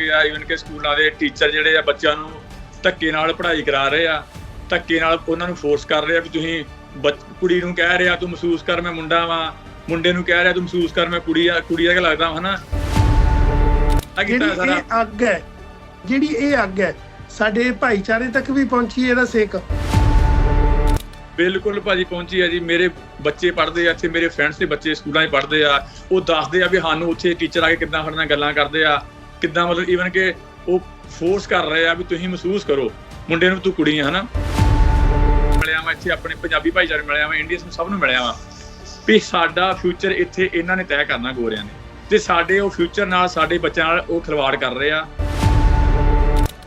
ਚੁੱਕੇ ਆ ਇਵਨ ਕਿ ਸਕੂਲਾਂ ਦੇ ਟੀਚਰ ਜਿਹੜੇ ਆ ਬੱਚਿਆਂ ਨੂੰ ਧੱਕੇ ਨਾਲ ਪੜ੍ਹਾਈ ਕਰਾ ਰਹੇ ਆ ਧੱਕੇ ਨਾਲ ਉਹਨਾਂ ਨੂੰ ਫੋਰਸ ਕਰ ਰਹੇ ਆ ਵੀ ਤੁਸੀਂ ਕੁੜੀ ਨੂੰ ਕਹਿ ਰਿਹਾ ਤੂੰ ਮਹਿਸੂਸ ਕਰ ਮੈਂ ਮੁੰਡਾ ਵਾਂ ਮੁੰਡੇ ਨੂੰ ਕਹਿ ਰਿਹਾ ਤੂੰ ਮਹਿਸੂਸ ਕਰ ਮੈਂ ਕੁੜੀ ਆ ਕੁੜੀ ਦਾ ਲੱਗਦਾ ਹਨਾ? ਆ ਜਿਹੜੀ ਇਹ ਅੱਗ ਹੈ ਜਿਹੜੀ ਇਹ ਅੱਗ ਹੈ ਸਾਡੇ ਭਾਈਚਾਰੇ ਤੱਕ ਵੀ ਪਹੁੰਚੀ ਇਹਦਾ ਸੇਕ। ਬਿਲਕੁਲ ਭਾਜੀ ਪਹੁੰਚੀ ਆ ਜੀ ਮੇਰੇ ਬੱਚੇ ਪੜ੍ਹਦੇ ਆ ਇੱਥੇ ਮੇਰੇ ਫਰੈਂਡਸ ਦੇ ਬੱਚੇ ਸਕੂਲਾਂ 'ਚ ਪੜ੍ਹਦੇ ਆ ਉਹ ਦੱਸਦੇ ਆ ਵੀ ਸਾਨੂੰ ਉੱਥੇ ਟੀਚਰ ਆ ਕੇ ਕਿੱਦਾਂ ਸਾਡੇ ਨਾਲ ਗੱਲਾਂ ਕਰਦੇ ਆ। ਕਿੱਦਾਂ ਮਤਲਬ ਈਵਨ ਕਿ ਉਹ ਫੋਰਸ ਕਰ ਰਹੇ ਆ ਵੀ ਤੁਸੀਂ ਮਹਿਸੂਸ ਕਰੋ। ਮੁੰਡੇ ਨੂੰ ਤੂੰ ਕੁੜੀ ਆ, ਹਨਾ? ਮਿਲਿਆ ਮੈਂ ਇੱਥੇ ਆਪਣੇ ਪੰਜਾਬੀ ਭਾਈਚਾਰੇ ਮਿਲਿਆ ਮੈਂ ਇੰਡੀਅਨਸ ਨੂੰ ਸਭ ਨੂੰ ਮਿਲਿਆ ਵਾਂ ਵੀ ਸਾਡਾ ਫਿਊਚਰ ਇੱਥੇ ਇਹਨਾਂ ਨੇ ਤੈਅ ਕਰਨਾ ਗੋਰਿਆਂ ਨੇ। ਤੇ ਸਾਡੇ ਉਹ ਫਿਊਚਰ ਨਾਲ, ਸਾਡੇ ਬੱਚਿਆਂ ਨਾਲ ਉਹ ਖਿਲਵਾੜ ਕਰ ਰਹੇ ਆ।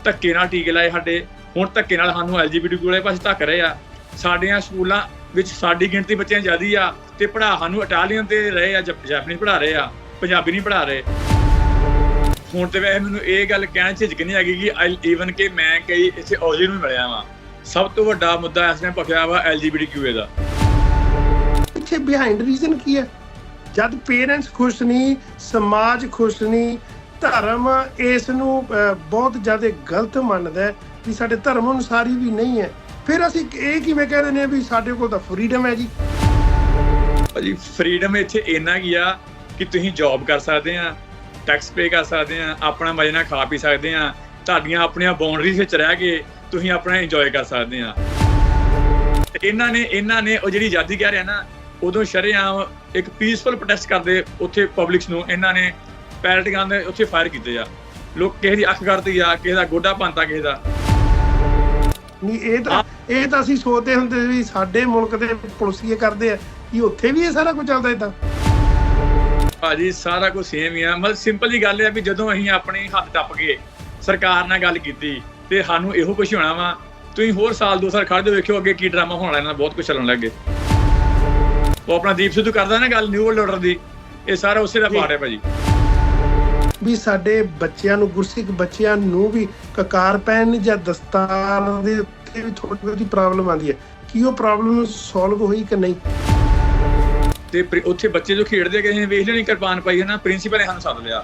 ਧੱਕੇ ਨਾਲ ਟੀਕੇ ਲਾਏ ਸਾਡੇ। ਹੁਣ ਧੱਕੇ ਨਾਲ ਸਾਨੂੰ ਐਲਜੀਬੀਟੀ ਕੋਲੇ ਪਾਸੇ ਧੱਕ ਰਹੇ ਆ। ਸਾਡੀਆਂ ਸਕੂਲਾਂ ਵਿੱਚ ਸਾਡੀ ਗਿਣਤੀ ਬੱਚਿਆਂ ਜ਼ਿਆਦੀ ਆ ਤੇ ਪੜ੍ਹਾ ਸਾਨੂੰ ਇਟਾਲੀਅਨ ਤੇ ਰਹੇ ਆ, ਜਪ- ਜਾਪਾਨੀ ਪੜ੍ਹਾ ਰਹੇ ਆ, ਪੰਜਾਬੀ ਨਹੀਂ ਪੜ੍ਹਾ ਰਹੇ। ਹੁਣ ਤੇ ਵੈਸੇ ਮੈਨੂੰ ਇਹ ਗੱਲ ਕਹਿਣ ਝਿਜਕ ਨਹੀਂ ਹੈਗੀ ਕਿ ਈਵਨ ਕਿ ਮੈਂ ਕਈ ਇੱਥੇ ਔਜੀ ਨੂੰ ਮਿਲਿਆ ਵਾਂ। ਸਭ ਤੋਂ ਵੱਡਾ ਮੁੱਦਾ ਇਸ ਨੇ ਪਖਿਆ ਵਾ ਐਲਜੀਬੀਟੀਕਿਊ ਦਾ। ਇੱਥੇ ਬਿਹਾਈਂਡ ਰੀਜ਼ਨ ਕੀ ਹੈ? ਜਦ ਪੇਰੈਂਟਸ ਖੁਸ਼ ਨਹੀਂ ਸਮਾਜ ਖੁਸ਼ ਨਹੀਂ ਧਰਮ ਇਸ ਨੂੰ ਬਹੁਤ ਜ਼ਿਆਦਾ ਗਲਤ ਮੰਨਦਾ ਕਿ ਸਾਡੇ ਧਰਮ ਅਨੁਸਾਰੀ ਵੀ ਨਹੀਂ ਹੈ। ਫਿਰ ਅਸੀਂ ਇਹ ਕਿਵੇਂ ਕਹਿ ਰਹੇ ਆ ਵੀ ਸਾਡੇ ਕੋਲ ਤਾਂ ਫਰੀडम ਹੈ ਜੀ? ਭਾਜੀ ਫਰੀडम ਇੱਥੇ ਇੰਨਾ ਕੀ ਆ ਕਿ ਤੁਸੀਂ ਜੌਬ ਕਰ ਸਕਦੇ ਆ ਟੈਕਸ ਪੇ ਕਰ ਸਕਦੇ ਆ ਆਪਣਾ ਮਜ਼ੇ ਨਾਲ ਖਾ ਪੀ ਸਕਦੇ ਆ ਤੁਹਾਡੀਆਂ ਆਪਣੀਆਂ ਬਾਉਂਡਰੀਜ਼ ਵਿੱਚ ਰਹਿ ਕੇ ਤੁਸੀਂ ਆਪਣਾ ਇੰਜੋਏ ਕਰ ਸਕਦੇ ਆ। ਇਹਨਾਂ ਨੇ ਇਹਨਾਂ ਨੇ ਉਹ ਜਿਹੜੀ ਆਜ਼ਾਦੀ ਕਹਿ ਰਿਹਾ ਨਾ ਉਦੋਂ ਸ਼ਰੇਆਮ ਇੱਕ ਪੀਸਫੁਲ ਪ੍ਰੋਟੈਸਟ ਕਰਦੇ ਉੱਥੇ ਪਬਲਿਕਸ ਨੂੰ ਇਹਨਾਂ ਨੇ ਪੈਰਟ ਗਨ ਦੇ ਉੱਥੇ ਫਾਇਰ ਕੀਤੇ ਆ। ਲੋਕ ਕਿਸੇ ਦੀ ਅੱਖ ਕਰਦੀ ਆ ਕਿਸੇ ਦਾ ਗੋਡਾ ਭੰਨਤਾ ਕਿਸੇ ਦਾ। ਨਹੀਂ ਇਹ ਤਾਂ ਇਹ ਤਾਂ ਅਸੀਂ ਸੋਚਦੇ ਹੁੰਦੇ ਸੀ ਵੀ ਸਾਡੇ ਮੁਲਕ ਦੇ ਪੁਲਿਸੀਏ ਕਰਦੇ ਆ ਕਿ ਉੱਥੇ ਵੀ ਇਹ ਸਾਰਾ ਕੁਝ ਚੱਲਦਾ ਇਦਾਂ ਭਾਜੀ, ਸਾਰਾ ਕੁਝ ਸੇਮ ਹੀ ਆ। ਮਤਲਬ ਸਿੰਪਲ ਜੀ ਗੱਲ ਹੈ ਵੀ ਜਦੋਂ ਅਸੀਂ ਆਪਣੀ ਹੱਦ ਟੱਪ ਗਏ ਸਰਕਾਰ ਨਾਲ ਗੱਲ ਕੀਤੀ ਤੇ ਸਾਨੂੰ ਇਹੋ ਕੁਝ ਹੋਣਾ ਵਾ। ਤੁਸੀਂ ਹੋਰ ਸਾਲ ਦੋ ਸਾਲ ਖੜ੍ਹ ਜਾਓ ਵੇਖਿਓ, ਅੱਗੇ ਕੀ ਡਰਾਮਾ ਹੋਣਾ ਇਹਨਾਂ ਬਹੁਤ ਕੁਝ ਚੱਲਣ ਲੱਗੇ ਉਹ ਆਪਣਾ ਦੀਪ ਸਿੱਧੂ ਕਰਦਾ ਨਾ ਗੱਲ ਨਿਊ ਵਰਲਡ ਆਰਡਰ ਦੀ। ਇਹ ਸਾਰਾ ਉਸੇ ਦਾ ਪਾਰਟ ਹੈ ਭਾਜੀ। ਵੀ ਸਾਡੇ ਬੱਚਿਆਂ ਨੂੰ, ਗੁਰਸਿੱਖ ਬੱਚਿਆਂ ਨੂੰ ਵੀ ਕਕਾਰ ਪੈਨ ਜਾਂ ਦਸਤਾਰ ਦੇ ਉੱਤੇ ਵੀ ਥੋੜੀ ਬਹੁਤੀ ਪ੍ਰੋਬਲਮ ਆਉਂਦੀ ਹੈ। ਕੀ ਉਹ ਪ੍ਰੋਬਲਮ ਸੋਲਵ ਹੋਈ ਕਿ ਨਹੀਂ? ਤੇ ਉੱਥੇ ਬੱਚੇ ਜੋ ਖੇਡਦੇ ਗਏ ਨੇ ਵੇਖ ਲੈਣੀ ਕਿਰਪਾਨ ਪਾਈ ਹੈ ਨਾ ਪ੍ਰਿੰਸੀਪਲ ਨੇ ਸਾਨੂੰ ਸੱਦ ਲਿਆ।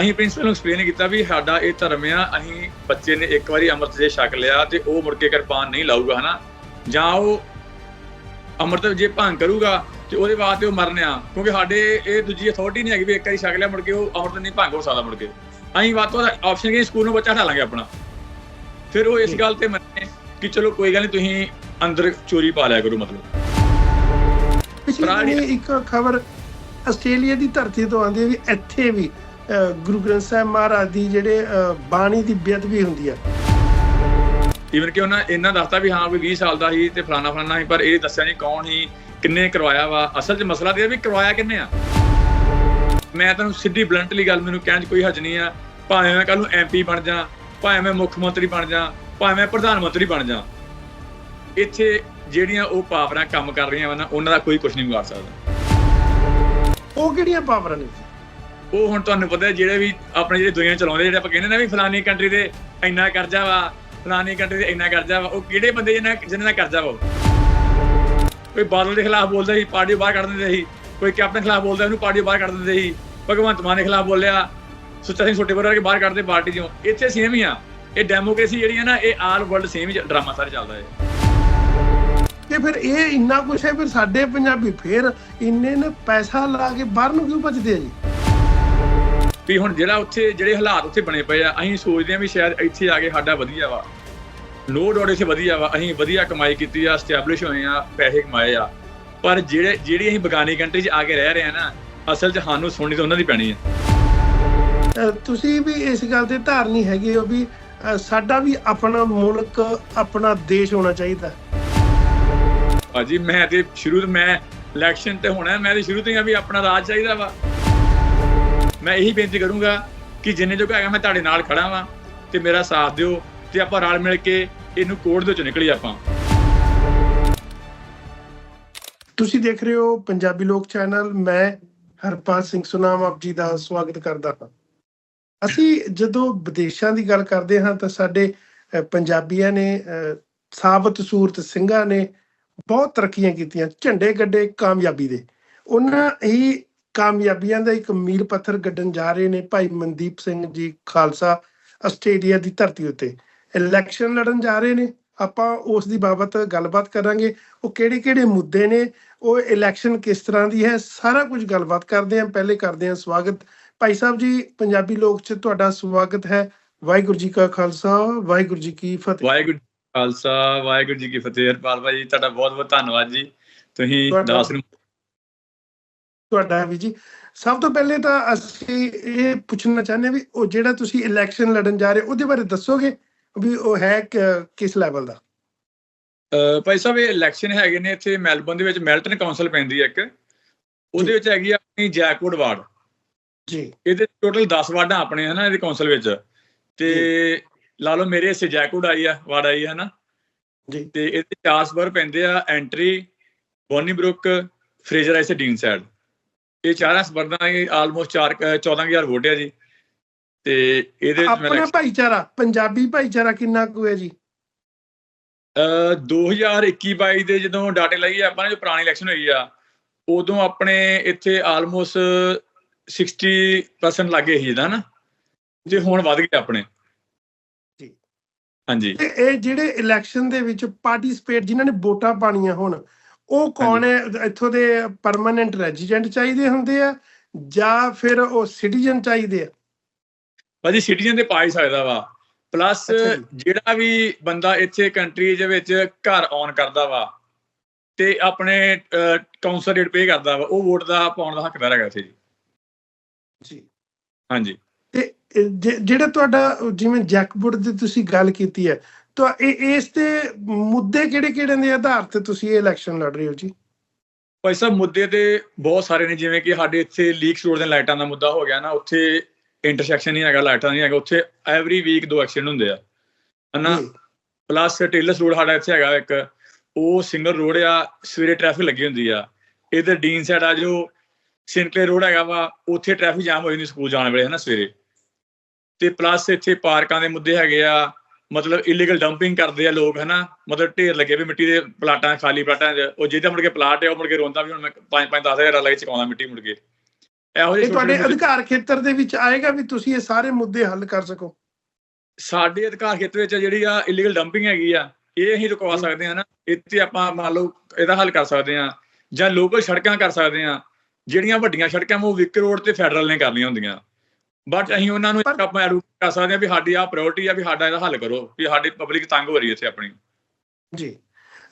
ਅਸੀਂ ਪ੍ਰਿੰਸੀਪਲ ਨੂੰ ਐਕਸਪਲੇਨ ਕੀਤਾ ਵੀ ਸਾਡਾ ਇਹ ਧਰਮ ਆ ਅਸੀਂ ਬੱਚੇ ਨੇ ਇੱਕ ਵਾਰੀ ਅੰਮ੍ਰਿਤ ਜੇ ਛਕ ਲਿਆ ਤੇ ਉਹ ਮੁੜ ਕੇ ਕਿਰਪਾਨ ਨਹੀਂ ਲਾਊਗਾ ਹਨਾ? ਜਾਂ ਉਹ ਅੰਮ੍ਰਿਤ ਜੇ ਭੰਗ ਕਰੂਗਾ ਤੇ ਉਹਦੇ ਵਾਸਤੇ ਉਹ ਮਰਨਿਆ ਕਿਉਂਕਿ ਸਾਡੇ ਇਹ ਦੂਜੀ ਅਥਾਰਟੀ ਨਹੀਂ ਹੈਗੀ ਵੀ ਇੱਕ ਵਾਰੀ ਛਕ ਲਿਆ ਮੁੜ ਕੇ ਉਹ ਅੰਮ੍ਰਿਤ ਨਹੀਂ ਭੰਗ ਹੋ ਸਕਦਾ ਮੁੜ ਕੇ। ਅਸੀਂ ਵੱਧ ਤੋਂ ਵੱਧ ਆਪਸ਼ਨ ਕਿ ਸਕੂਲ ਨੂੰ ਬੱਚਾ ਹਟਾ ਲਾਂਗੇ ਆਪਣਾ। ਫਿਰ ਉਹ ਇਸ ਗੱਲ ਤੇ ਮੰਨੇ ਕਿ ਚਲੋ ਕੋਈ ਗੱਲ ਨਹੀਂ ਤੁਸੀਂ ਅੰਦਰ ਚੋਰੀ ਪਾ ਲਿਆ ਕਰੋ ਮਤਲਬ। ਪਿਛਲੇ ਇੱਕ ਖਬਰ ਆਸਟ੍ਰੇਲੀਆ ਦੀ ਧਰਤੀ ਤੋਂ ਆਉਂਦੀ ਹੈ ਵੀ ਇੱਥੇ ਵੀ ਗੁਰੂ ਗ੍ਰੰਥ ਸਾਹਿਬ ਮਹਾਰਾਜ ਦੀ ਜਿਹੜੇ ਬਾਣੀ ਦੀ ਬੇਅਦਬੀ ਹੁੰਦੀ ਹੈ। ਈਵਨ ਕਿ ਉਹਨਾਂ ਇਹਨਾਂ ਦੱਸਤਾ ਵੀ ਹਾਂ ਵੀ 20 ਸਾਲ ਦਾ ਸੀ ਤੇ ਫਲਾਣਾ ਫਲਾਣਾ ਸੀ ਪਰ ਇਹ ਦੱਸਿਆ ਨਹੀਂ ਕੌਣ ਸੀ ਕਿੰਨੇ ਕਰਵਾਇਆ ਵਾ। ਅਸਲ 'ਚ ਮਸਲਾ ਤੇ ਇਹ ਵੀ ਕਰਵਾਇਆ ਕਿੰਨੇ ਆ? ਮੈਂ ਤੁਹਾਨੂੰ ਸਿੱਧੀ ਬਲੰਟਲੀ ਗੱਲ ਮੈਨੂੰ ਕਹਿਣ 'ਚ ਕੋਈ ਹਰਜ ਨਹੀਂ ਆ। ਭਾਵੇਂ ਮੈਂ ਕੱਲ ਨੂੰ ਐਮਪੀ ਬਣ ਜਾ ਭਾਵੇਂ ਮੈਂ ਮੁੱਖ ਮੰਤਰੀ ਬਣ ਜਾ ਭਾਵੇਂ ਮੈਂ ਪ੍ਰਧਾਨ ਮੰਤਰੀ ਬਣ ਜਾ ਇੱਥੇ ਜਿਹੜੀਆਂ ਉਹ ਪਾਵਰਾਂ ਕੰਮ ਕਰ ਰਹੀਆਂ ਵਾ ਨਾ ਉਹਨਾਂ ਦਾ ਕੋਈ ਕੁਝ ਨਹੀਂ ਵਿਗਾੜ ਸਕਦਾ। ਉਹ ਕਿਹੜੀਆਂ ਪਾਵਰਾਂ ਨੇ? ਉਹ ਹੁਣ ਤੁਹਾਨੂੰ ਪਤਾ ਹੈ ਜਿਹੜੇ ਵੀ ਆਪਣੇ ਜਿਹੜੇ ਦੁਨੀਆ ਚਲਾਉਂਦੇ ਜਿਹੜੇ ਆਪਾਂ ਕਹਿੰਦੇ ਨੇ ਵੀ ਫਲਾਨੀ ਕੰਟਰੀ ਦੇ ਇੰਨਾ ਕਰਜ਼ਾ ਵਾ ਫਲਾਨੀ ਕੰਟਰੀ ਦੇ ਇੰਨਾ ਕਰਜ਼ਾ ਵਾ ਉਹ ਕਿਹੜੇ ਬੰਦੇ ਜਿਹਨਾਂ ਜਿਹਨਾਂ ਦਾ ਕਰਜ਼ਾ ਵਾ? ਕੋਈ ਬਾਦਲ ਦੇ ਖਿਲਾਫ ਬੋਲਦਾ ਸੀ ਪਾਰਟੀ ਬਾਹਰ ਕੱਢ ਦਿੰਦੇ ਸੀ। ਕੋਈ ਕੈਪਟਨ ਖਿਲਾਫ ਬੋਲਦਾ ਉਹਨੂੰ ਪਾਰਟੀ ਬਾਹਰ ਕੱਢ ਦਿੰਦੇ ਸੀ। ਭਗਵੰਤ ਮਾਨ ਦੇ ਖਿਲਾਫ ਬੋਲਿਆ ਸੁੱਚਾ ਸਿੰਘ ਛੋਟੇ ਬਰਰ ਕੇ ਬਾਹਰ ਕੱਢਦੇ ਪਾਰਟੀ ਚੋਂ। ਇੱਥੇ ਸੇਮ ਹੀ ਆ। ਇਹ ਡੈਮੋਕ੍ਰੇਸੀ ਜਿਹੜੀ ਹੈ ਨਾ ਇਹ ਆਲ ਵਰਲਡ ਸੇਮ ਹੀ ਡਰਾਮਾ ਸਾਰੇ ਚੱਲਦਾ ਹੈ। ਕਿ ਫਿਰ ਇਹ ਇੰਨਾ ਕੁਛ ਹੈ ਫਿਰ ਸਾਡੇ ਪੰਜਾਬੀ ਫਿਰ ਇੰਨੇ ਨੇ ਪੈਸਾ ਲਾ ਕੇ ਬਾਹਰ ਨੂੰ ਕਿਉਂ ਭੱਜਦੇ ਆ ਜੀ? ਵੀ ਹੁਣ ਜਿਹੜਾ ਉੱਥੇ ਜਿਹੜੇ ਹਾਲਾਤ ਉੱਥੇ ਬਣੇ ਪਏ ਆ ਅਸੀਂ ਸੋਚਦੇ ਆ ਵੀ ਸ਼ਾਇਦ ਇੱਥੇ ਆ ਕੇ ਸਾਡਾ ਵਧੀਆ ਵਾ। ਨੋ ਡਾਊਟ ਇੱਥੇ ਵਧੀਆ ਵਾ ਅਸੀਂ ਵਧੀਆ ਕਮਾਈ ਕੀਤੀ ਆ ਸਟੈਬਲਿਸ਼ ਹੋਏ ਆ ਪੈਸੇ ਕਮਾਏ ਆ। ਪਰ ਜਿਹੜੇ ਜਿਹੜੀ ਅਸੀਂ ਬਗਾਨੀ ਕੰਟਰੀ 'ਚ ਆ ਕੇ ਰਹਿ ਰਹੇ ਆ ਨਾ ਅਸਲ 'ਚ ਸਾਨੂੰ ਸੁਣਨੀ ਤਾਂ ਉਹਨਾਂ ਦੀ ਪੈਣੀ ਆ। ਤੁਸੀਂ ਵੀ ਇਸ ਗੱਲ ਤੇ ਧਾਰਨੀ ਹੈਗੇ ਹੋ ਵੀ ਸਾਡਾ ਵੀ ਆਪਣਾ ਮੁਲਕ ਆਪਣਾ ਦੇਸ਼ ਹੋਣਾ ਚਾਹੀਦਾ। ਭਾਜੀ, ਮੈਂ ਤੇ ਸ਼ੁਰੂ ਤੋਂ ਮੈਂ ਇਲੈਕਸ਼ਨ ਤੇ ਹੋਣਾ, ਮੈਂ ਤੇ ਸ਼ੁਰੂ ਤੋਂ ਹੀ ਆ ਵੀ ਆਪਣਾ ਰਾਜ ਚਾਹੀਦਾ ਵਾ। ਮੈਂ ਇਹੀ ਬੇਨਤੀ ਕਰੂੰਗਾ ਕਿ ਜਿੰਨੇ ਜੋਗਾ ਹੈਗਾ, ਮੈਂ ਤੁਹਾਡੇ ਨਾਲ ਖੜਾ ਵਾਂ ਤੇ ਮੇਰਾ ਸਾਥ ਦਿਓ ਤੇ ਆਪਾਂ ਰਲ ਮਿਲ ਕੇ ਇਹਨੂੰ ਕੋੜ ਦੇ ਵਿੱਚੋਂ ਨਿਕਲੀ ਆਪਾਂ। ਤੁਸੀਂ ਦੇਖ ਰਹੇ ਹੋ ਪੰਜਾਬੀ ਲੋਕ ਚੈਨਲ, ਮੈਂ ਹਰਪਾਲ ਸਿੰਘ ਸੁਨਾਮ ਆਪ ਜੀ ਦਾ ਸਵਾਗਤ ਕਰਦਾ ਹਾਂ। ਅਸੀਂ ਜਦੋਂ ਵਿਦੇਸ਼ਾਂ ਦੀ ਗੱਲ ਕਰਦੇ ਹਾਂ ਤਾਂ ਸਾਡੇ ਪੰਜਾਬੀਆਂ ਨੇ ਸਾਬਤ ਸੂਰਤ ਸਿੰਘਾਂ ਨੇ ਬਹੁਤ ਤਰੱਕੀਆਂ ਕੀਤੀਆਂ, ਝੰਡੇ ਗੱਡੇ ਕਾਮਯਾਬੀ ਦੇ। ਉਹਨਾਂ ਹੀ ਕਾਮਯਾਬੀਆਂ ਦਾ ਇੱਕ ਮੀਲ ਪੱਥਰ ਗੱਡਣ ਜਾ ਰਹੇ ਨੇ ਭਾਈ ਮਨਦੀਪ ਸਿੰਘ ਜੀ ਖਾਲਸਾ ਆਸਟ੍ਰੇਲੀਆ ਦੀ ਧਰਤੀ ਉੱਤੇ। ਇਲੈਕਸ਼ਨ ਲੜਨ ਜਾ ਰਹੇ ਨੇ। ਆਪਾਂ ਉਸ ਦੀ ਬਾਬਤ ਗੱਲਬਾਤ ਕਰਾਂਗੇ। ਉਹ ਕਿਹੜੇ ਕਿਹੜੇ ਮੁੱਦੇ ਨੇ, ਉਹ ਇਲੈਕਸ਼ਨ ਕਿਸ ਤਰ੍ਹਾਂ ਦੀ ਹੈ, ਸਾਰਾ ਕੁਝ ਗੱਲਬਾਤ ਕਰਦੇ ਹਾਂ। ਪਹਿਲੇ ਕਰਦੇ ਹਾਂ ਸਵਾਗਤ। ਭਾਈ ਸਾਹਿਬ ਜੀ, ਪੰਜਾਬੀ ਲੋਕ ਚ ਤੁਹਾਡਾ ਸਵਾਗਤ ਹੈ। ਵਾਹਿਗੁਰੂ ਜੀ ਕਾ ਖਾਲਸਾ, ਵਾਹਿਗੁਰੂ ਜੀ ਕੀ ਫਤਿਹ। ਵਾਹਿਗੁਰੂ ਖਾਲਸਾ ਵਾਹਿਗੁਰੂ ਜੀ ਕੀ ਫਤਿਹ ਹਰਪਾਲ ਭਾਈ ਤੁਹਾਡਾ ਬਹੁਤ ਬਹੁਤ ਧੰਨਵਾਦ ਜੀ। ਤੁਸੀਂ ਦਾਸ ਨੂੰ ਤੁਹਾਡਾ ਵੀ ਜੀ। ਸਭ ਤੋਂ ਪਹਿਲੇ ਤਾਂ ਅਸੀਂ ਇਹ ਪੁੱਛਣਾ ਚਾਹੁੰਦੇ ਹਾਂ ਵੀ ਉਹ ਜਿਹੜਾ ਤੁਸੀਂ ਇਲੈਕਸ਼ਨ ਲੜਨ ਜਾ ਰਹੇ ਉਹਦੇ ਬਾਰੇ ਦੱਸੋਗੇ ਵੀ ਉਹ ਹੈ ਕਿਸ ਲੈਵਲ ਦਾ? ਭਾਈ ਸਾਹਿਬ ਇਹ ਇਲੈਕਸ਼ਨ ਹੈਗੇ ਨੇ ਇੱਥੇ ਮੈਲਬੌਰਨ ਦੇ ਵਿੱਚ ਮੈਲਟਨ ਕਾਉਂਸਲ ਪੈਂਦੀ ਹੈ ਇੱਕ। ਉਹਦੇ ਵਿੱਚ ਹੈਗੀ ਆਪਣੀ ਜੈਕਵੁੱਡ ਵਾਰਡ। ਜੀ। ਇਹਦੇ ਟੋਟਲ 10 ਵਾਰਡਾਂ ਆਪਣੇ ਹਨਾ ਇਹਦੇ ਕਾਉਂਸਲ ਵਿੱਚ। ਤੇ ਲਾ ਲਓ ਮੇਰੇ ਹਿੱਸੇ ਜੈਕਵੁੱਡ ਆਈ ਆ ਵਾਰਡ ਆਈ ਹੈ ਨਾ ਜੀ। ਤੇ ਇਹਦੇ ਚਾਰ ਸਬਰ ਪੈਂਦੇ ਆ ਐਂਟਰੀ ਬੋਨੀਬਰੁੱਕ ਫਰੇਜ਼ਰ ਆਈਸ ਡੀਨ ਸਾਈਡ ਇਹ ਚਾਰਾਂ ਸਬਰਦਾਂ ਇਹ ਆਲਮੋਸਟ 4 14000 ਵੋਟ ਹੈ ਜੀ। ਤੇ ਇਹਦੇ ਆਪਣਾ ਭਾਈਚਾਰਾ ਪੰਜਾਬੀ ਭਾਈਚਾਰਾ ਕਿੰਨਾ ਕੁ ਹੈ ਜੀ? ਅਹ 2021 22 ਦੇ ਜਦੋਂ ਡਾਟੇ ਲਈਏ ਆਪਾਂ ਨੇ ਜੋ ਪੁਰਾਣੀ ਇਲੈਕਸ਼ਨ ਹੋਈ ਆ ਉਦੋਂ ਆਪਣੇ ਇੱਥੇ ਆਲਮੋਸਟ 60% ਲੱਗੇ ਸੀ ਜਿਹਦਾ ਨਾ ਜੇ ਹੁਣ ਵੱਧ ਗਏ ਆਪਣੇ। ਹਾਂਜੀ। ਤੇ ਇਹ ਜਿਹੜੇ ਇਲੈਕਸ਼ਨ ਦੇ ਵਿੱਚ ਪਾਰਟਿਸਿਪੇਟ ਜਿਨ੍ਹਾਂ ਨੇ ਵੋਟਾਂ ਪਾਣੀਆਂ ਹੁਣ ਉਹ ਕੌਣ ਹੈ? ਇੱਥੋਂ ਦੇ ਪਰਮਨੈਂਟ ਰੈਜ਼ੀਡੈਂਟ ਚਾਹੀਦੇ ਹੁੰਦੇ ਆ ਜਾਂ ਫਿਰ ਉਹ ਸਿਟੀਜ਼ਨ ਚਾਹੀਦੇ ਆ? ਭਾਜੀ ਸਿਟੀਜ਼ਨ ਤੇ ਪਾ ਹੀ ਸਕਦਾ ਵਾ। ਪਲੱਸ। ਜਿਹੜਾ ਵੀ ਬੰਦਾ ਇੱਥੇ ਕੰਟਰੀ ਦੇ ਵਿੱਚ ਘਰ ਆਨ ਕਰਦਾ ਵਾ ਤੇ ਆਪਣੇ ਕਾਉਂਸਲ ਰੇਟ ਪੇ ਕਰਦਾ ਵਾ ਉਹ ਵੋਟ ਦਾ ਪਾਉਣ ਦਾ ਹੱਕਦਾਰ ਹੈਗਾ ਇੱਥੇ ਜੀ। ਜੀ। ਹਾਂਜੀ। ਜਿਹੜਾ ਤੁਹਾਡਾ ਜਿਵੇਂ ਜੈਕਬੁੱਡ ਦੀ ਤੁਸੀਂ ਗੱਲ ਕੀਤੀ ਹੈ ਤਾਂ ਇਹ ਇਸ ਤੇ ਮੁੱਦੇ ਕਿਹੜੇ ਕਿਹੜੇ ਦੇ ਆਧਾਰ ਤੇ ਤੁਸੀਂ ਇਹ ਇਲੈਕਸ਼ਨ ਲੜ ਰਹੇ ਹੋ ਜੀ? ਭਾਈ ਸਾਹਿਬ ਮੁੱਦੇ ਤੇ ਬਹੁਤ ਸਾਰੇ ਨੇ ਜਿਵੇਂ ਕਿ ਸਾਡੇ ਇੱਥੇ ਲੀਕਸ ਰੋਡ ਦੇ ਲਾਈਟਾਂ ਦਾ ਮੁੱਦਾ ਹੋ ਗਿਆ ਨਾ ਉੱਥੇ ਇੰਟਰਸੈਕਸ਼ਨ ਨਹੀਂ ਹੈਗਾ ਲਾਈਟਾਂ ਨਹੀਂ ਹੈਗਾ ਉੱਥੇ ਐਵਰੀ ਵੀਕ ਦੋ ਐਕਸੀਡੈਂਟ ਹੁੰਦੇ ਆ। ਹਨਾ? ਪਲੱਸ ਟੇਲਸ ਰੋਡ ਸਾਡਾ ਇੱਥੇ ਹੈਗਾ ਇੱਕ ਉਹ ਸਿੰਗਲ ਰੋਡ ਆ ਸਵੇਰੇ ਟ੍ਰੈਫਿਕ ਲੱਗੀ ਹੁੰਦੀ ਆ। ਇਧਰ ਡੀਨ ਸਾਈਡ ਆ ਜੋ ਸਿੰਕਲੇ ਰੋਡ ਹੈਗਾ ਵਾ ਉੱਥੇ ਟ੍ਰੈਫਿਕ ਜਾਮ ਹੋ ਜਾਂਦੀ ਸਕੂਲ ਜਾਣ ਵੇਲੇ ਹਨਾ ਸਵੇਰੇ। ਤੇ ਪਲੱਸ ਇੱਥੇ ਪਾਰਕਾਂ ਦੇ ਮੁੱਦੇ ਹੈਗੇ ਆ ਮਤਲਬ ਇਲੀਗਲ ਡੰਪਿੰਗ ਕਰਦੇ ਆ ਲੋਕ ਹਨਾ? ਮਤਲਬ ਢੇਰ ਲੱਗੇ ਵੀ ਮਿੱਟੀ ਦੇ ਪਲਾਟਾਂ ਖਾਲੀ ਪਲਾਟਾਂ 'ਚ ਉਹ ਜਿਹਦਾ ਮੁੜ ਕੇ ਪਲਾਟ ਹੈ ਉਹ ਮੁੜ ਕੇ ਰੋਂਦਾ ਵੀ ਹੁਣ ਮੈਂ 5 5 10000 ਲੱਗੇ ਚਕਾਉਂਦਾ ਮਿੱਟੀ ਮੁੜ ਕੇ। ਇਹੋ ਜਿਹੇ ਤੁਹਾਡੇ ਅਧਿਕਾਰ ਖੇਤਰ ਦੇ ਵਿੱਚ ਆਏਗਾ ਵੀ ਤੁਸੀਂ ਇਹ ਸਾਰੇ ਮੁੱਦੇ ਹੱਲ ਕਰ ਸਕੋ। ਸਾਡੇ ਅਧਿਕਾਰ ਖੇਤਰ ਵਿੱਚ ਜਿਹੜੀ ਆ ਇਲੀਗਲ ਡੰਪਿੰਗ ਹੈਗੀ ਆ ਇਹ ਅਸੀਂ ਰੁਕਵਾ। ਸਕਦੇ ਸਕਦੇ ਹਾਂ ਨਾ ਇੱਥੇ ਆਪਾਂ ਮੰਨ ਲਓ ਇਹਦਾ ਹੱਲ ਕਰ ਸਕਦੇ ਹਾਂ ਜਾਂ ਲੋਕਲ ਸੜਕਾਂ ਕਰ ਸਕਦੇ ਹਾਂ ਜਿਹੜੀਆਂ ਵੱਡੀਆਂ ਸੜਕਾਂ ਉਹ ਵਿਕ ਰੋਡ ਤੇ ਫੈਡਰਲ ਨੇ ਕਰਨੀਆਂ ਹੁੰਦੀਆਂ। ਬਟ ਅਸੀਂ ਉਹਨਾਂ ਨੂੰ ਆਪਾਂ ਐਡਵੋਕੇਟ ਕਰ ਸਕਦੇ ਹਾਂ ਵੀ ਸਾਡੀ ਆ ਪ੍ਰਾਇੋਰਟੀ ਆ ਵੀ ਸਾਡਾ ਇਹਦਾ ਹੱਲ ਕਰੋ ਵੀ ਸਾਡੀ ਪਬਲਿਕ ਤੰਗ ਹੋ ਰਹੀ ਹੈ ਇੱਥੇ ਆਪਣੀ। ਜੀ।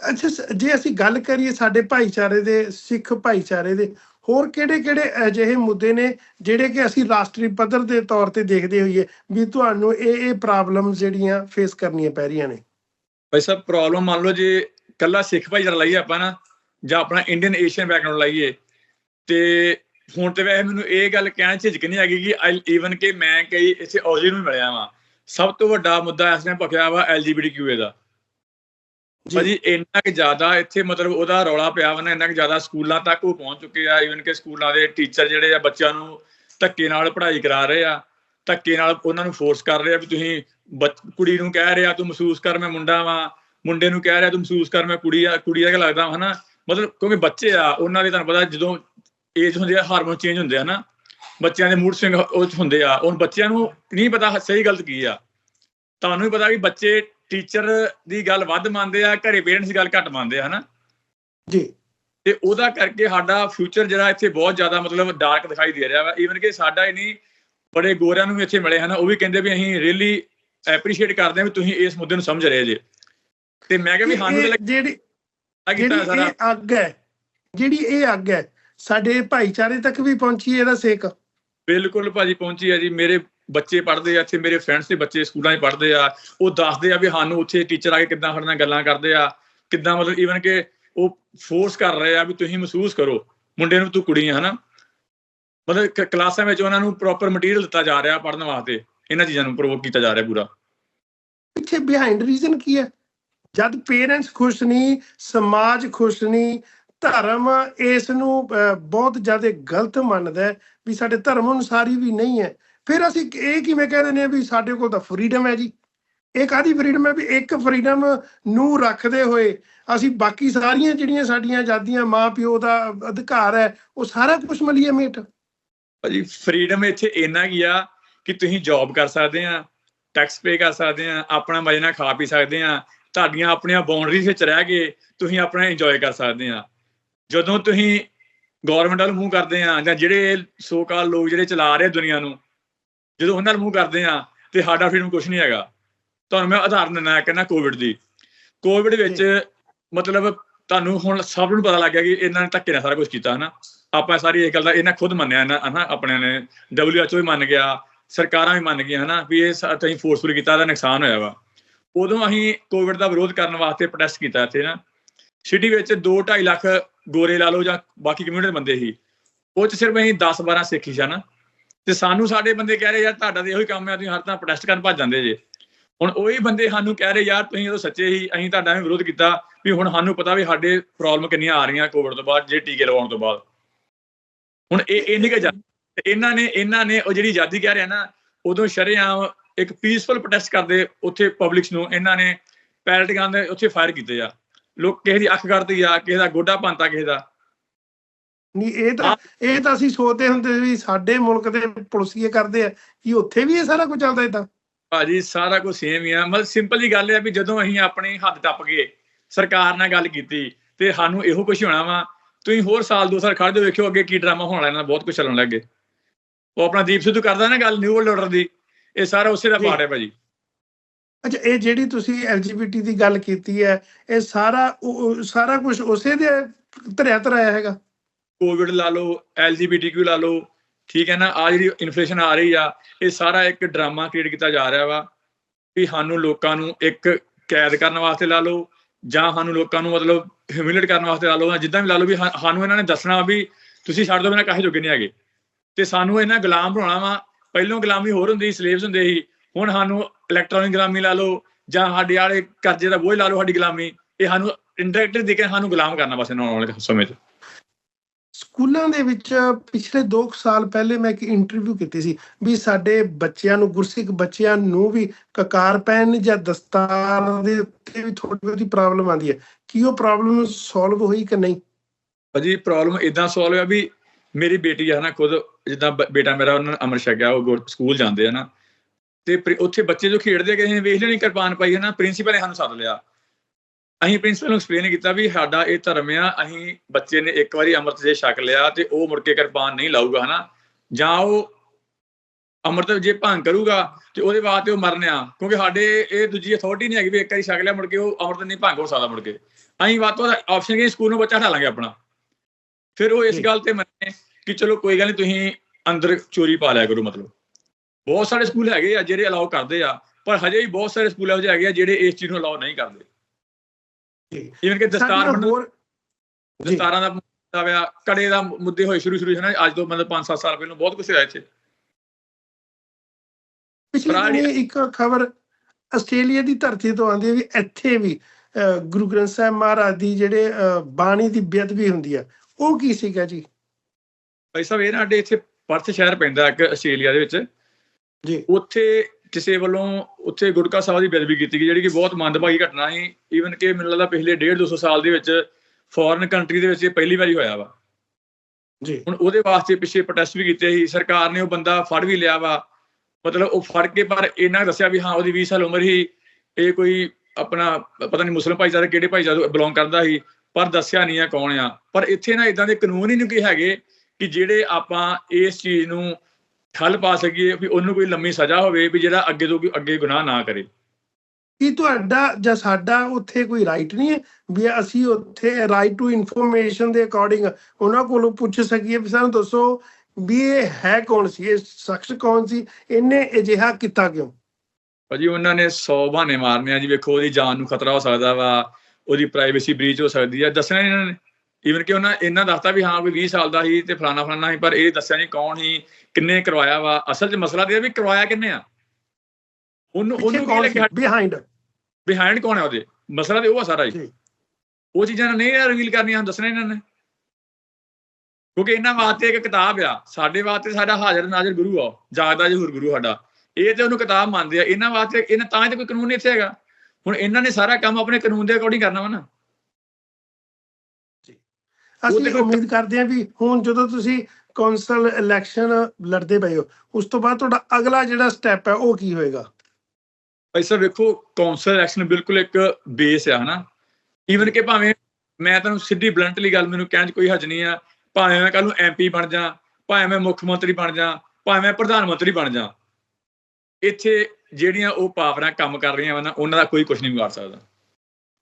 ਅੱਛਾ ਜੇ ਅਸੀਂ ਗੱਲ ਕਰੀਏ ਸਾਡੇ ਭਾਈਚਾਰੇ ਦੇ ਸਿੱਖ ਭਾਈਚਾਰੇ ਦੇ ਹੋਰ ਕਿਹੜੇ-ਕਿਹੜੇ ਅਜਿਹੇ ਮੁੱਦੇ ਨੇ ਜਿਹੜੇ ਕਿ ਅਸੀਂ ਰਾਸ਼ਟਰੀ ਪੱਧਰ ਦੇ ਤੌਰ ਤੇ ਦੇਖਦੇ ਹੋਈਏ ਵੀ ਤੁਹਾਨੂੰ ਇਹ ਇਹ ਪ੍ਰੋਬਲਮ ਜਿਹੜੀਆਂ ਫੇਸ ਕਰਨੀਆਂ ਪੈ ਰਹੀਆਂ ਨੇ? ਭਾਈ ਸਾਹਿਬ ਪ੍ਰੋਬਲਮ ਮੰਨ ਲਓ ਜੇ ਕੱਲਾ ਸਿੱਖ ਭਾਈਚਾਰਾ ਲਾਈਏ ਆਪਾਂ ਨਾ ਜਾਂ ਆਪਣਾ ਇੰਡੀਅਨ ਏਸ਼ੀਅਨ ਬੈਕਗ੍ਰਾਉਂਡ ਲਾਈਏ ਤੇ ਹੁਣ ਤੇ ਵੈਸੇ ਮੈਨੂੰ ਇਹ ਗੱਲ ਕਹਿਣ ਚ ਝਿਜਕ ਨਹੀਂ ਹੈਗੀ ਕਿ ਈਵਨ ਕਿ ਮੈਂ ਕਈ ਇੱਥੇ ਔਜੀ ਨੂੰ ਮਿਲਿਆ ਵਾਂ। ਸਭ ਤੋਂ ਵੱਡਾ ਮੁੱਦਾ ਇਸ ਨੇ ਪਕਿਆ ਵਾ ਐਲਜੀਬੀਟੀਕਿਊਏ ਦਾ। ਭਾਜੀ ਇੰਨਾ ਕਿ ਜ਼ਿਆਦਾ ਇੱਥੇ ਮਤਲਬ ਉਹਦਾ ਰੌਲਾ ਪਿਆ ਵਾ ਨਾ ਇੰਨਾ ਕਿ ਜ਼ਿਆਦਾ ਸਕੂਲਾਂ ਤੱਕ ਉਹ ਪਹੁੰਚ ਚੁੱਕੇ ਆ। ਈਵਨ ਕਿ ਸਕੂਲਾਂ ਦੇ ਟੀਚਰ ਜਿਹੜੇ ਆ ਬੱਚਿਆਂ ਨੂੰ ਧੱਕੇ ਨਾਲ ਪੜ੍ਹਾਈ ਕਰਾ ਰਹੇ ਆ ਧੱਕੇ ਨਾਲ ਉਹਨਾਂ ਨੂੰ ਫੋਰਸ ਕਰ ਰਹੇ ਆ ਵੀ ਤੁਸੀਂ ਕੁੜੀ ਨੂੰ ਕਹਿ ਰਿਹਾ ਤੂੰ ਮਹਿਸੂਸ ਕਰ ਮੈਂ ਮੁੰਡਾ ਵਾਂ। ਮੁੰਡੇ ਨੂੰ ਕਹਿ ਰਿਹਾ ਤੂੰ ਮਹਿਸੂਸ ਕਰ ਮੈਂ ਕੁੜੀ ਆ ਕੁੜੀ ਆ ਕਿ ਲੱਗਦਾ ਹਨਾ। ਮਤਲਬ ਕਿਉਂਕਿ ਬੱਚੇ ਆ ਉਹਨਾਂ ਦੇ ਤੁਹਾਨੂੰ ਪਤਾ ਜਦੋਂ ਏਜ ਹੁੰਦੀ ਆ ਹਾਰਮੋਨ ਚੇਂਜ ਹੁੰਦੇ ਆ ਨਾ ਬੱਚਿਆਂ ਦੇ ਮੂਡ ਸਵਿੰਗ ਉਹ ਹੁੰਦੇ ਆ। ਹੁਣ ਬੱਚਿਆਂ ਨੂੰ ਨਹੀਂ ਪਤਾ ਸਹੀ ਗਲਤ ਕੀ ਆ। ਤੁਹਾਨੂੰ ਵੀ ਪਤਾ ਵੀ ਬੱਚੇ ਟੀਚਰ ਦੀ ਗੱਲ ਵੱਧ ਮੰਨਦੇ ਆ ਘਰੇ ਪੇਰੈਂਟਸ ਦੀ ਗੱਲ ਘੱਟ ਮੰਨਦੇ ਆ ਹਨਾ। ਜੀ। ਤੇ ਉਹਦਾ ਕਰਕੇ ਸਾਡਾ ਫਿਊਚਰ ਜਿਹੜਾ ਇੱਥੇ ਬਹੁਤ ਜ਼ਿਆਦਾ ਮਤਲਬ ਡਾਰਕ ਦਿਖਾਈ ਦੇ ਰਿਹਾ ਵਾ। ਈਵਨ ਕਿ ਸਾਡਾ ਹੀ ਨਹੀਂ ਬੜੇ ਗੋਰਿਆਂ ਨੂੰ ਵੀ ਇੱਥੇ ਮਿਲੇ ਹਨ। ਉਹ ਵੀ ਕਹਿੰਦੇ ਵੀ ਅਸੀਂ ਰੀਲੀ ਐਪਰੀਸ਼ੀਏਟ ਕਰਦੇ ਹਾਂ ਵੀ ਤੁਸੀਂ ਇਸ ਮੁੱਦੇ ਨੂੰ ਸਮਝ ਰਹੇ ਜੇ। ਤੇ ਮੈਂ ਕਿਹਾ ਵੀ ਸਾਨੂੰ ਤਾਂ ਜਿਹੜੀ ਇਹ ਅੱਗ ਹੈ ਜਿਹੜੀ ਇਹ ਅੱਗ ਹੈ ਸਾਡੇ ਭਾਈਚਾਰੇ ਤੱਕ ਵੀ ਪਹੁੰਚੀ ਇਹਦਾ ਸੇਕ। ਬਿਲਕੁਲ ਭਾਜੀ ਪਹੁੰਚੀ ਆ ਜੀ। ਮੇਰੇ ਬੱਚੇ ਪੜ੍ਹਦੇ ਆ ਇੱਥੇ ਮੇਰੇ ਫਰੈਂਡਸ ਦੇ ਬੱਚੇ ਸਕੂਲਾਂ 'ਚ ਪੜ੍ਹਦੇ ਆ। ਉਹ ਦੱਸਦੇ ਆ ਵੀ ਸਾਨੂੰ ਉੱਥੇ ਟੀਚਰ ਆ ਕੇ ਕਿੱਦਾਂ ਸਾਡੇ ਨਾਲ ਗੱਲਾਂ ਕਰਦੇ ਆ। ਕਿੱਦਾਂ ਮਤਲਬ ਈਵਨ ਕਿ ਉਹ ਫੋਰਸ ਕਰ ਰਹੇ ਆ ਵੀ ਤੁਸੀਂ ਮਹਿਸੂਸ ਕਰੋ ਮੁੰਡੇ ਨੂੰ ਤੂੰ ਕੁੜੀ ਆ ਹਨਾ? ਮਤਲਬ ਕਲਾਸਾਂ ਵਿੱਚ ਉਹਨਾਂ ਨੂੰ ਪ੍ਰੋਪਰ ਮਟੀਰੀਅਲ ਦਿੱਤਾ ਜਾ ਰਿਹਾ ਪੜ੍ਹਨ ਵਾਸਤੇ। ਇਹਨਾਂ ਚੀਜ਼ਾਂ ਨੂੰ ਪ੍ਰੋਵੋਕ ਕੀਤਾ ਜਾ ਰਿਹਾ ਪੂਰਾ। ਪਿੱਛੇ ਬਿਹਾਈਂਡ ਰੀਜ਼ਨ ਕੀ ਹੈ? ਜਦ ਪੇਰੈਂਟਸ ਖੁਸ਼ ਨਹੀਂ ਸਮਾਜ ਖੁਸ਼ ਨਹੀਂ ਧਰਮ ਇਸ ਨੂੰ ਬਹੁਤ ਜ਼ਿਆਦਾ ਗਲਤ ਮੰਨਦਾ ਹੈ ਵੀ ਸਾਡੇ ਧਰਮ ਅਨੁਸਾਰੀ ਵੀ ਨਹੀਂ ਹੈ। ਫਿਰ ਅਸੀਂ ਇਹ ਕਿਵੇਂ ਕਹਿ ਦਿੰਦੇ ਨੇ ਵੀ ਸਾਡੇ ਕੋਲ ਤਾਂ ਫਰੀडम ਹੈ ਜੀ। ਇਹ ਕਾਦੀ ਫਰੀडम ਹੈ ਵੀ ਇੱਕ ਫਰੀडम ਨੂੰ ਰੱਖਦੇ ਹੋਏ ਅਸੀਂ ਬਾਕੀ ਸਾਰੀਆਂ ਜਿਹੜੀਆਂ ਸਾਡੀਆਂ ਆਜ਼ਾਦੀਆਂ ਮਾਂ ਪਿਓ ਦਾ ਅਧਿਕਾਰ ਹੈ, ਉਹ ਸਾਰਾ ਕੁਝ ਮਲੀਏ ਮੇਟ। ਭਾਜੀ ਫਰੀडम ਇੱਥੇ ਇੰਨਾ ਗਿਆ ਕਿ ਤੁਸੀਂ ਜੌਬ ਕਰ ਸਕਦੇ ਆ ਟੈਕਸ ਪੇ ਕਰ ਸਕਦੇ ਆ ਆਪਣਾ ਮਜ਼ੇ ਖਾ ਪੀ ਸਕਦੇ ਆ ਤੁਹਾਡੀਆਂ ਆਪਣੀਆਂ ਬਾਉਂਡਰੀਜ਼ ਵਿੱਚ ਰਹਿ ਕੇ ਤੁਸੀਂ ਆਪਣਾ ਇੰਜੋਏ ਕਰ ਸਕਦੇ ਆ ਜਦੋਂ ਤੁਸੀਂ ਗਵਰਨਮੈਂਟ ਵੱਲ ਮੂੰਹ ਕਰਦੇ ਆ ਜਾਂ ਜਿਹੜੇ ਸੋ ਕਾਲ ਲੋਕ ਜਿਹੜੇ ਚਲਾ ਰਹੇ ਦੁਨੀਆ ਨੂੰ ਜਦੋਂ ਉਹਨਾਂ ਵੱਲ ਮੂੰਹ ਕਰਦੇ ਆ ਤੇ ਸਾਡਾ ਫਰੀडम ਕੁਝ ਨਹੀਂ ਹੈਗਾ। ਤੁਹਾਨੂੰ ਮੈਂ ਉਦਾਹਰਨ ਦਿੰਦਾ ਕਹਿੰਦਾ ਕੋਵਿਡ ਦੀ। ਕੋਵਿਡ ਵਿੱਚ ਮਤਲਬ ਤੁਹਾਨੂੰ ਹੁਣ ਸਭ ਨੂੰ ਪਤਾ ਲੱਗ ਗਿਆ ਕਿ ਇਹਨਾਂ ਨੇ ਧੱਕੇ ਨਾਲ ਸਾਰਾ ਕੁਝ ਕੀਤਾ ਹਨਾ। ਆਪਾਂ ਸਾਰੀ ਇਹ ਗੱਲ ਦਾ ਇਹਨਾਂ ਖੁਦ ਮੰਨਿਆ ਨਾ ਹਨਾ ਆਪਣਿਆਂ ਨੇ WHO ਵੀ ਮੰਨ ਗਿਆ ਸਰਕਾਰਾਂ ਵੀ ਮੰਨ ਗਈਆਂ ਹਨਾ ਵੀ ਇਹ ਸਾ- ਅਸੀਂ ਫੋਰਸਫੁਲੀ ਕੀਤਾ ਦਾ ਨੁਕਸਾਨ ਹੋਇਆ ਵਾ। ਉਦੋਂ ਅਸੀਂ ਕੋਵਿਡ ਦਾ ਵਿਰੋਧ ਕਰਨ ਵਾਸਤੇ ਪ੍ਰੋਟੈਸਟ ਕੀਤਾ ਇੱਥੇ ਨਾ ਸਿਟੀ ਵਿੱਚ 2.5 ਲੱਖ ਗੋਰੇ ਲਾ ਲਓ ਜਾਂ ਬਾਕੀ ਕਮਿਊਨਿਟੀ ਦੇ ਬੰਦੇ ਸੀ ਉਹ ਚ ਸਿਰਫ ਅਸੀਂ 10 12 ਸਿੱਖ ਹੀ ਸਨ ਤੇ ਸਾਨੂੰ ਸਾਡੇ ਬੰਦੇ ਕਹਿ ਰਹੇ, ਯਾਰ ਤੁਹਾਡਾ ਤੇ ਇਹੋ ਹੀ ਕੰਮ ਹੈ, ਤੁਸੀਂ ਹਰ ਤਾਂ ਪ੍ਰੋਟੈਸਟ ਕਰਨ ਭੱਜ ਜਾਂਦੇ ਜੇ। ਹੁਣ ਉਹੀ ਬੰਦੇ ਸਾਨੂੰ ਕਹਿ ਰਹੇ, ਯਾਰ ਤੁਸੀਂ ਜਦੋਂ ਸੱਚੇ ਹੀ, ਅਸੀਂ ਤੁਹਾਡਾ ਵੀ ਵਿਰੋਧ ਕੀਤਾ, ਵੀ ਹੁਣ ਸਾਨੂੰ ਪਤਾ ਵੀ ਸਾਡੇ ਪ੍ਰੋਬਲਮ ਕਿੰਨੀਆਂ ਆ ਰਹੀਆਂ ਕੋਵਿਡ ਤੋਂ ਬਾਅਦ ਜੇ ਟੀਕੇ ਲਵਾਉਣ ਤੋਂ ਬਾਅਦ। ਹੁਣ ਇਹ ਇਹ ਨਹੀਂ ਕਿ ਇਹਨਾਂ ਨੇ ਇਹਨਾਂ ਨੇ ਉਹ ਜਿਹੜੀ ਆਜ਼ਾਦੀ ਕਹਿ ਰਿਹਾ ਨਾ, ਉਦੋਂ ਸ਼ਰੇਆਮ ਇੱਕ ਪੀਸਫੁਲ ਪ੍ਰੋਟੈਸਟ ਕਰਦੇ ਉੱਥੇ ਪਬਲਿਕਸ ਨੂੰ, ਇਹਨਾਂ ਨੇ ਪੈਰਟ ਗਨ ਦੇ ਉੱਥੇ ਫਾਇਰ ਕੀਤੇ ਆ। ਲੋਕ ਕਿਸੇ ਦੀ ਅੱਖ ਕੱਢਦੀ ਆ ਕਿਸੇ ਦਾ ਗੋਡਾ ਭੰਨਤਾ ਕਿਸੇ ਦਾ। ਨਹੀਂ ਇਹ ਤਾਂ ਇਹ ਤਾਂ ਅਸੀਂ ਸੋਚਦੇ ਹੁੰਦੇ ਸੀ ਵੀ ਸਾਡੇ ਮੁਲਕ ਦੇ ਪੁਲਿਸੀਏ ਕਰਦੇ ਆ ਕਿ ਉੱਥੇ ਵੀ ਇਹ ਸਾਰਾ ਕੁਝ ਚੱਲਦਾ ਇਦਾਂ ਭਾਜੀ ਸਾਰਾ ਕੁਝ ਸੇਮ ਹੀ ਆ। ਮਤਲਬ ਸਿੰਪਲ ਜੀ ਗੱਲ ਆ ਵੀ ਜਦੋਂ ਅਸੀਂ ਆਪਣੀ ਹੱਦ ਟੱਪ ਗਏ ਸਰਕਾਰ ਨਾਲ ਗੱਲ ਕੀਤੀ ਤੇ ਸਾਨੂੰ ਇਹੋ ਕੁਝ ਹੋਣਾ ਵਾ। ਤੁਸੀਂ ਹੋਰ ਸਾਲ ਦੋ ਸਾਲ ਖੜ੍ਹ ਜਾਓ ਵੇਖਿਓ ਅੱਗੇ ਕੀ ਡਰਾਮਾ ਹੋਣਾ ਇਹਨਾਂ ਦਾ ਬਹੁਤ ਕੁਝ ਚੱਲਣ ਲੱਗੇ ਉਹ ਆਪਣਾ ਦੀਪ ਸਿੱਧੂ ਕਰਦਾ ਨਾ ਗੱਲ ਨਿਊ ਵਰਲਡ ਆਰਡਰ ਦੀ। ਇਹ ਸਾਰਾ ਉਸੇ ਦਾ। ਪਾਰਟ ਹੈ ਭਾਜੀ। ਅੱਛਾ, ਇਹ ਜਿਹੜੀ ਤੁਸੀਂ ਐਲਜੀਬੀਟੀ ਦੀ ਗੱਲ ਕੀਤੀ ਹੈ, ਇਹ ਸਾਰਾ ਸਾਰਾ ਕੁਝ ਉਸੇ ਦੇ ਧਰਿਆ ਧਰਾਇਆ ਹੈਗਾ? ਕੋਵਿਡ ਲਾ ਲਓ ਐਲਜੀਬੀਟੀਕਿਊ ਲਾ ਲਓ, ਠੀਕ ਹੈ ਨਾ? ਆ ਜਿਹੜੀ ਇਨਫਲੇਸ਼ਨ ਆ ਰਹੀ ਆ, ਇਹ ਸਾਰਾ ਇੱਕ ਡਰਾਮਾ ਕ੍ਰੀਏਟ ਕੀਤਾ ਜਾ ਰਿਹਾ ਵਾ ਵੀ ਸਾਨੂੰ ਲੋਕਾਂ ਨੂੰ ਇੱਕ ਕੈਦ ਕਰਨ ਵਾਸਤੇ ਲਾ ਲਓ, ਜਾਂ ਸਾਨੂੰ ਲੋਕਾਂ ਨੂੰ ਮਤਲਬ ਹਿਊਮਿਲੇਟ ਕਰਨ ਵਾਸਤੇ ਲਾ ਲਓ, ਜਾਂ ਜਿੱਦਾਂ ਵੀ ਲਾ ਲਓ ਵੀ ਸਾਨੂੰ ਇਹਨਾਂ ਨੇ ਦੱਸਣਾ ਵੀ ਤੁਸੀਂ ਸਾਡੇ ਤੋਂ ਬਿਨਾਂ ਕਾਹੇ ਜੋਗੇ ਨਹੀਂ ਹੈਗੇ। ਤੇ ਸਾਨੂੰ ਇਹਨਾਂ ਗੁਲਾਮ ਬਣਾਉਣਾ ਵਾ, ਪਹਿਲੋਂ ਗੁਲਾਮੀ ਹੋਰ ਹੁੰਦੀ ਸਲੇਵਸ ਹੁੰਦੇ ਸੀ ਹੁਣ ਸਾਨੂੰ ਇਲੈਕਟ੍ਰੋਨਿਕ ਗੁਲਾਮੀ ਲਾ ਲਓ ਜਾਂ ਸਾਡੇ ਵਾਲੇ ਕਰਜ਼ੇ ਦਾ ਬੋਝ ਲਾ ਲਓ ਸਾਡੀ ਗੁਲਾਮੀ ਇਹ ਸਾਨੂੰ ਇੰਡਾਇਰੈਕਟਲੀ ਦੇ ਕੇ ਸਾਨੂੰ ਗੁਲਾਮ ਕਰਨਾ ਬਸ ਇਹਨਾਂ ਵਾਲੇ ਸਮੇਂ 'ਚ। ਸਕੂਲਾਂ ਦੇ ਵਿੱਚ ਪਿਛਲੇ 2 ਸਾਲ ਪਹਿਲੇ ਮੈਂ ਇੱਕ ਇੰਟਰਵਿਊ ਕੀਤੀ ਸੀ ਵੀ ਸਾਡੇ ਬੱਚਿਆਂ ਨੂੰ ਗੁਰਸਿੱਖ ਬੱਚਿਆਂ ਨੂੰ ਵੀ ਕਕਾਰ ਪੈਨ ਜਾਂ ਦਸਤਾਰ ਦੇ ਉੱਤੇ ਵੀ ਥੋੜੀ ਬਹੁਤੀ ਪ੍ਰੋਬਲਮ ਆਉਂਦੀ ਹੈ। ਕੀ ਉਹ ਪ੍ਰੋਬਲਮ ਸੋਲਵ ਹੋਈ ਕਿ ਨਹੀਂ? ਭਾਜੀ ਪ੍ਰੋਬਲਮ ਇਦਾਂ ਸੋਲਵ ਹੈ ਵੀ ਮੇਰੀ ਬੇਟੀ ਆ ਨਾ ਖੁਦ ਜਿੱਦਾਂ ਬੇਟਾ ਮੇਰਾ ਉਹਨਾਂ ਨੇ ਅੰਮ੍ਰਿਤ ਛਕਿਆ ਉਹ ਸਕੂਲ ਜਾਂਦੇ ਆ ਨਾ ਤੇ ਉੱਥੇ ਬੱਚੇ ਜੋ ਖੇਡਦੇ ਕਿਸੇ ਨੇ ਵੇਖ ਲੈਣੀ ਕਿਰਪਾਨ ਪਾਈ ਹੈ ਨਾ ਪ੍ਰਿੰਸੀਪਲ ਨੇ ਸਾਨੂੰ ਸੱਦ ਲਿਆ। ਅਸੀਂ ਪ੍ਰਿੰਸੀਪਲ ਨੂੰ ਐਕਸਪਲੇਨ ਕੀਤਾ ਵੀ ਸਾਡਾ ਇਹ ਧਰਮ ਆ ਅਸੀਂ ਬੱਚੇ ਨੇ ਇੱਕ ਵਾਰੀ ਅੰਮ੍ਰਿਤ ਜੇ ਛਕ ਲਿਆ ਤੇ ਉਹ ਮੁੜ ਕੇ ਕਿਰਪਾਨ ਨਹੀਂ ਲਾਊਗਾ ਹਨਾ। ਜਾਂ ਉਹ ਅੰਮ੍ਰਿਤ ਜੇ ਭੰਗ ਕਰੂਗਾ ਤੇ ਉਹਦੇ ਬਾਅਦ ਤੇ ਉਹ ਮਰਨਿਆ ਕਿਉਂਕਿ ਸਾਡੇ ਇਹ ਦੂਜੀ ਅਥਾਰਟੀ ਨਹੀਂ ਹੈਗੀ ਵੀ ਇੱਕ ਵਾਰੀ ਛਕ ਲਿਆ ਮੁੜ ਕੇ ਉਹ ਅੰਮ੍ਰਿਤ ਨਹੀਂ ਭੰਗ ਹੋ ਸਕਦਾ ਮੁੜ ਕੇ। ਅਸੀਂ ਵੱਧ ਤੋਂ ਵੱਧ ਆਪਸ਼ਨ ਕਿ ਸਕੂਲ ਨੂੰ ਬੱਚਾ ਹਟਾ ਲਾਂਗੇ ਆਪਣਾ। ਫਿਰ ਉਹ ਇਸ। ਗੱਲ ਤੇ ਮੰਨੇ ਕਿ ਚਲੋ ਕੋਈ ਗੱਲ ਨਹੀਂ ਤੁਸੀਂ ਅੰਦਰ ਚੋਰੀ ਪਾ ਲਿਆ ਕਰੋ ਮਤਲਬ। ਬਹੁਤ ਸਾਰੇ ਸਕੂਲ ਹੈਗੇ ਆ ਜਿਹੜੇ ਅਲਾਉ ਕਰਦੇ ਆ ਪਰ ਹਜੇ ਵੀ ਬਹੁਤ ਸਾਰੇ ਸਕੂਲ ਇਹੋ ਜਿਹੇ ਹੈਗੇ ਆ ਜਿਹੜੇ ਇਸ ਚੀਜ਼ ਨੂੰ ਅਲਾਉ ਨਹੀਂ ਕਰਦੇ। ਜੀ। ਇਵਨ ਕਿ ਦਸਤਾਰ। ਦਸਤਾਰਾਂ ਦਾ ਮੁੱਦਾ ਹੋਇਆ ਕੜੇ ਦਾ ਮੁੱਦੇ ਹੋਏ ਸ਼ੁਰੂ ਸ਼ੁਰੂ ਚ ਨਾ ਅੱਜ ਤੋਂ ਮਤਲਬ 5-7 ਸਾਲ ਪਹਿਲਾਂ ਬਹੁਤ ਕੁਝ ਹੋਇਆ ਇੱਥੇ। ਪਿਛਲੇ ਇੱਕ ਖਬਰ ਆਸਟ੍ਰੇਲੀਆ ਦੀ ਧਰਤੀ ਤੋਂ ਆਉਂਦੀ ਹੈ ਵੀ ਇੱਥੇ ਵੀ ਗੁਰੂ ਗ੍ਰੰਥ ਸਾਹਿਬ ਮਹਾਰਾਜ ਦੀ ਜਿਹੜੇ ਬਾਣੀ ਦੀ ਬੇਅਦਬੀ ਹੁੰਦੀ ਹੈ ਉਹ ਕੀ ਸੀਗਾ ਜੀ? ਭਾਈ ਸਾਹਿਬ ਇਹ ਨਾ ਇੱਥੇ ਪਰਥ ਸ਼ਹਿਰ ਪੈਂਦਾ ਇੱਕ ਆਸਟ੍ਰੇਲੀਆ ਦੇ ਵਿੱਚ। ਜੀ। ਉੱਥੇ ਕਿਸੇ ਵੱਲੋਂ ਉੱਥੇ ਗੁਰਕਾ ਸਾਹਿਬ ਦੀ ਬੇਦਬੀ ਕੀਤੀ ਗਈ ਜਿਹੜੀ ਕਿ ਬਹੁਤ ਮੰਦਭਾਗੀ ਘਟਨਾ ਸੀ। ਈਵਨ ਕਿ ਮੈਨੂੰ ਲੱਗਦਾ ਪਿਛਲੇ 1.5 200 ਸਾਲ ਦੇ ਵਿੱਚ ਫੋਰਨ ਕੰਟਰੀ ਦੇ ਵਿੱਚ ਇਹ ਪਹਿਲੀ ਵਾਰੀ ਹੋਇਆ ਵਾ। ਜੀ। ਹੁਣ ਉਹਦੇ ਵਾਸਤੇ ਪਿੱਛੇ ਪ੍ਰੋਟੈਸਟ ਵੀ ਕੀਤੇ ਸੀ। ਸਰਕਾਰ ਨੇ ਉਹ ਬੰਦਾ ਫੜ ਵੀ ਲਿਆ ਵਾ। ਮਤਲਬ ਉਹ ਫੜ ਕੇ ਪਰ ਇਹਨਾਂ ਦੱਸਿਆ ਵੀ ਹਾਂ ਉਹਦੀ 20 ਸਾਲ ਉਮਰ ਹੀ ਇਹ ਕੋਈ ਆਪਣਾ ਪਤਾ ਨਹੀਂ ਮੁਸਲਮ ਭਾਈਚਾਰੇ ਕਿਹੜੇ ਭਾਈਚਾਰੇ ਬਿਲੋਂਗ ਕਰਦਾ ਸੀ ਪਰ ਦੱਸਿਆ ਨਹੀਂ ਆ ਕੌਣ ਆ। ਪਰ ਇੱਥੇ ਨਾ ਇਦਾਂ ਦੇ ਕਾਨੂੰਨ ਹੀ ਨਹੀਂ ਕੋਈ ਹੈਗੇ ਕਿ ਜਿਹੜੇ ਆਪਾਂ ਇਸ ਚੀਜ਼ ਨੂੰ ਠੱਲ ਪਾ ਸਕੀਏ ਵੀ ਉਹਨੂੰ ਕੋਈ ਲੰਮੀ ਸਜ਼ਾ ਹੋਵੇ ਵੀ ਜਿਹੜਾ ਅੱਗੇ ਤੋਂ ਅੱਗੇ ਗੁਨਾਹ ਨਾ ਕਰੇ। ਕੀ ਤੁਹਾਡਾ ਜਾਂ ਸਾਡਾ ਉੱਥੇ ਕੋਈ ਰਾਈਟ ਨਹੀਂ ਹੈ ਵੀ ਅਸੀਂ ਉੱਥੇ ਰਾਈਟ ਟੂ ਇਨਫੋਰਮੇਸ਼ਨ ਦੇ ਅਕੋਰਡਿੰਗ ਉਹਨਾਂ ਕੋਲੋਂ ਪੁੱਛ ਸਕੀਏ ਵੀ ਸਾਨੂੰ ਦੱਸੋ ਵੀ ਇਹ ਹੈ ਕੌਣ ਸੀ ਇਹ ਸ਼ਖਸ ਕੌਣ ਸੀ ਇਹਨੇ ਅਜਿਹਾ ਕੀਤਾ ਕਿਉਂ? ਭਾਜੀ ਉਹਨਾਂ ਨੇ 100 ਬਹਾਨੇ ਮਾਰਨੇ ਆ ਜੀ ਵੇਖੋ ਉਹਦੀ ਜਾਨ ਨੂੰ ਖਤਰਾ ਹੋ ਸਕਦਾ ਵਾ ਉਹਦੀ ਪ੍ਰਾਈਵੇਸੀ ਬ੍ਰੀਚ ਹੋ ਸਕਦੀ ਆ ਦੱਸਣਾ ਇਹਨਾਂ ਨੇ। ਈਵਨ ਕਿ ਉਹਨਾਂ ਇਹਨਾਂ ਦੱਸਤਾ ਵੀ ਹਾਂ ਕੋਈ 20 ਸਾਲ ਦਾ ਸੀ ਤੇ ਫਲਾਣਾ ਫਲਾਣਾ ਸੀ ਪਰ ਇਹ ਦੱਸਿਆ ਨਹੀਂ ਕੌਣ ਸੀ ਕਿੰਨੇ ਕਰਵਾਇਆ ਵਾ? ਅਸਲ 'ਚ ਮਸਲਾ ਇਹ ਵੀ ਕਰਵਾਇਆ ਕਿੰਨੇ ਆ? ਉਹਨੂੰ ਉਹਨੂੰ ਕੀ ਲੱਗਿਆ? ਬਿਹਾਈਂਡ ਬਿਹਾਈਂਡ ਕੌਣ ਹੈ ਉਹਦੇ? ਮਸਲਾ ਤੇ ਉਹ ਆ ਸਾਰਾ ਜੀ। ਉਹ ਚੀਜ਼ਾਂ ਨਹੀਂ ਰਿਵੀਲ ਕਰਨੀਆਂ ਦੱਸਣਾ ਇਹਨਾਂ ਨੇ। ਕਿਉਂਕਿ ਇਹਨਾਂ ਵਾਸਤੇ ਇੱਕ ਕਿਤਾਬ ਆ। ਸਾਡੇ ਵਾਸਤੇ ਸਾਡਾ ਹਾਜ਼ਰ ਨਾਜ਼ਰ ਗੁਰੂ ਆ ਜਾਗਦਾ ਜਹੂਰ ਗੁਰੂ ਸਾਡਾ। ਇਹ ਤੇ ਉਹਨੂੰ ਕਿਤਾਬ ਮੰਨਦੇ ਆ। ਇਹਨਾਂ ਵਾਸਤੇ ਇਹਨਾਂ ਤਾਂ ਹੀ ਤਾਂ ਕੋਈ ਕਾਨੂੰਨ ਨਹੀਂ ਇੱਥੇ ਹੈਗਾ। ਹੁਣ ਇਹਨਾਂ ਨੇ ਸਾਰਾ ਕੰਮ ਆਪਣੇ ਕਾਨੂੰਨ ਦੇ ਅਕੋਰਡਿੰਗ ਕਰਨਾ ਵਾ ਨਾ। ਅਸੀਂ ਉਮੀਦ ਕਰਦੇ ਹਾਂ ਵੀ ਹੁਣ ਜਦੋਂ ਤੁਸੀਂ ਕੌਂਸਲ ਇਲੈਕਸ਼ਨ ਲੜਦੇ ਪਏ ਹੋ। ਉਸ ਤੋਂ ਬਾਅਦ ਤੁਹਾਡਾ ਅਗਲਾ ਜਿਹੜਾ ਸਟੈਪ ਹੈ ਉਹ ਕੀ ਹੋਏਗਾ? ਭਾਈ ਸਾਹਿਬ ਵੇਖੋ ਕੌਂਸਲ ਇਲੈਕਸ਼ਨ ਬਿਲਕੁਲ ਇੱਕ ਬੇਸ ਆ ਹਨਾ। ਈਵਨ ਕਿ ਭਾਵੇਂ ਮੈਂ ਤੁਹਾਨੂੰ ਸਿੱਧੀ ਬਲੰਟਲੀ ਗੱਲ ਮੈਨੂੰ ਕਹਿਣ 'ਚ ਕੋਈ ਹਰਜ ਨਹੀਂ ਆ ਭਾਵੇਂ ਮੈਂ ਕੱਲ ਨੂੰ ਐਮਪੀ ਬਣ ਜਾ ਭਾਵੇਂ ਮੈਂ ਮੁੱਖ ਮੰਤਰੀ ਬਣ ਜਾ ਭਾਵੇਂ ਮੈਂ ਪ੍ਰਧਾਨ ਮੰਤਰੀ ਬਣ ਜਾ ਇੱਥੇ ਜਿਹੜੀਆਂ ਉਹ ਪਾਵਰਾਂ ਕੰਮ ਕਰ ਰਹੀਆਂ ਵਾ ਨਾ ਉਹਨਾਂ ਦਾ ਕੋਈ ਕੁਝ ਨਹੀਂ ਵਿਗਾੜ ਸਕਦਾ।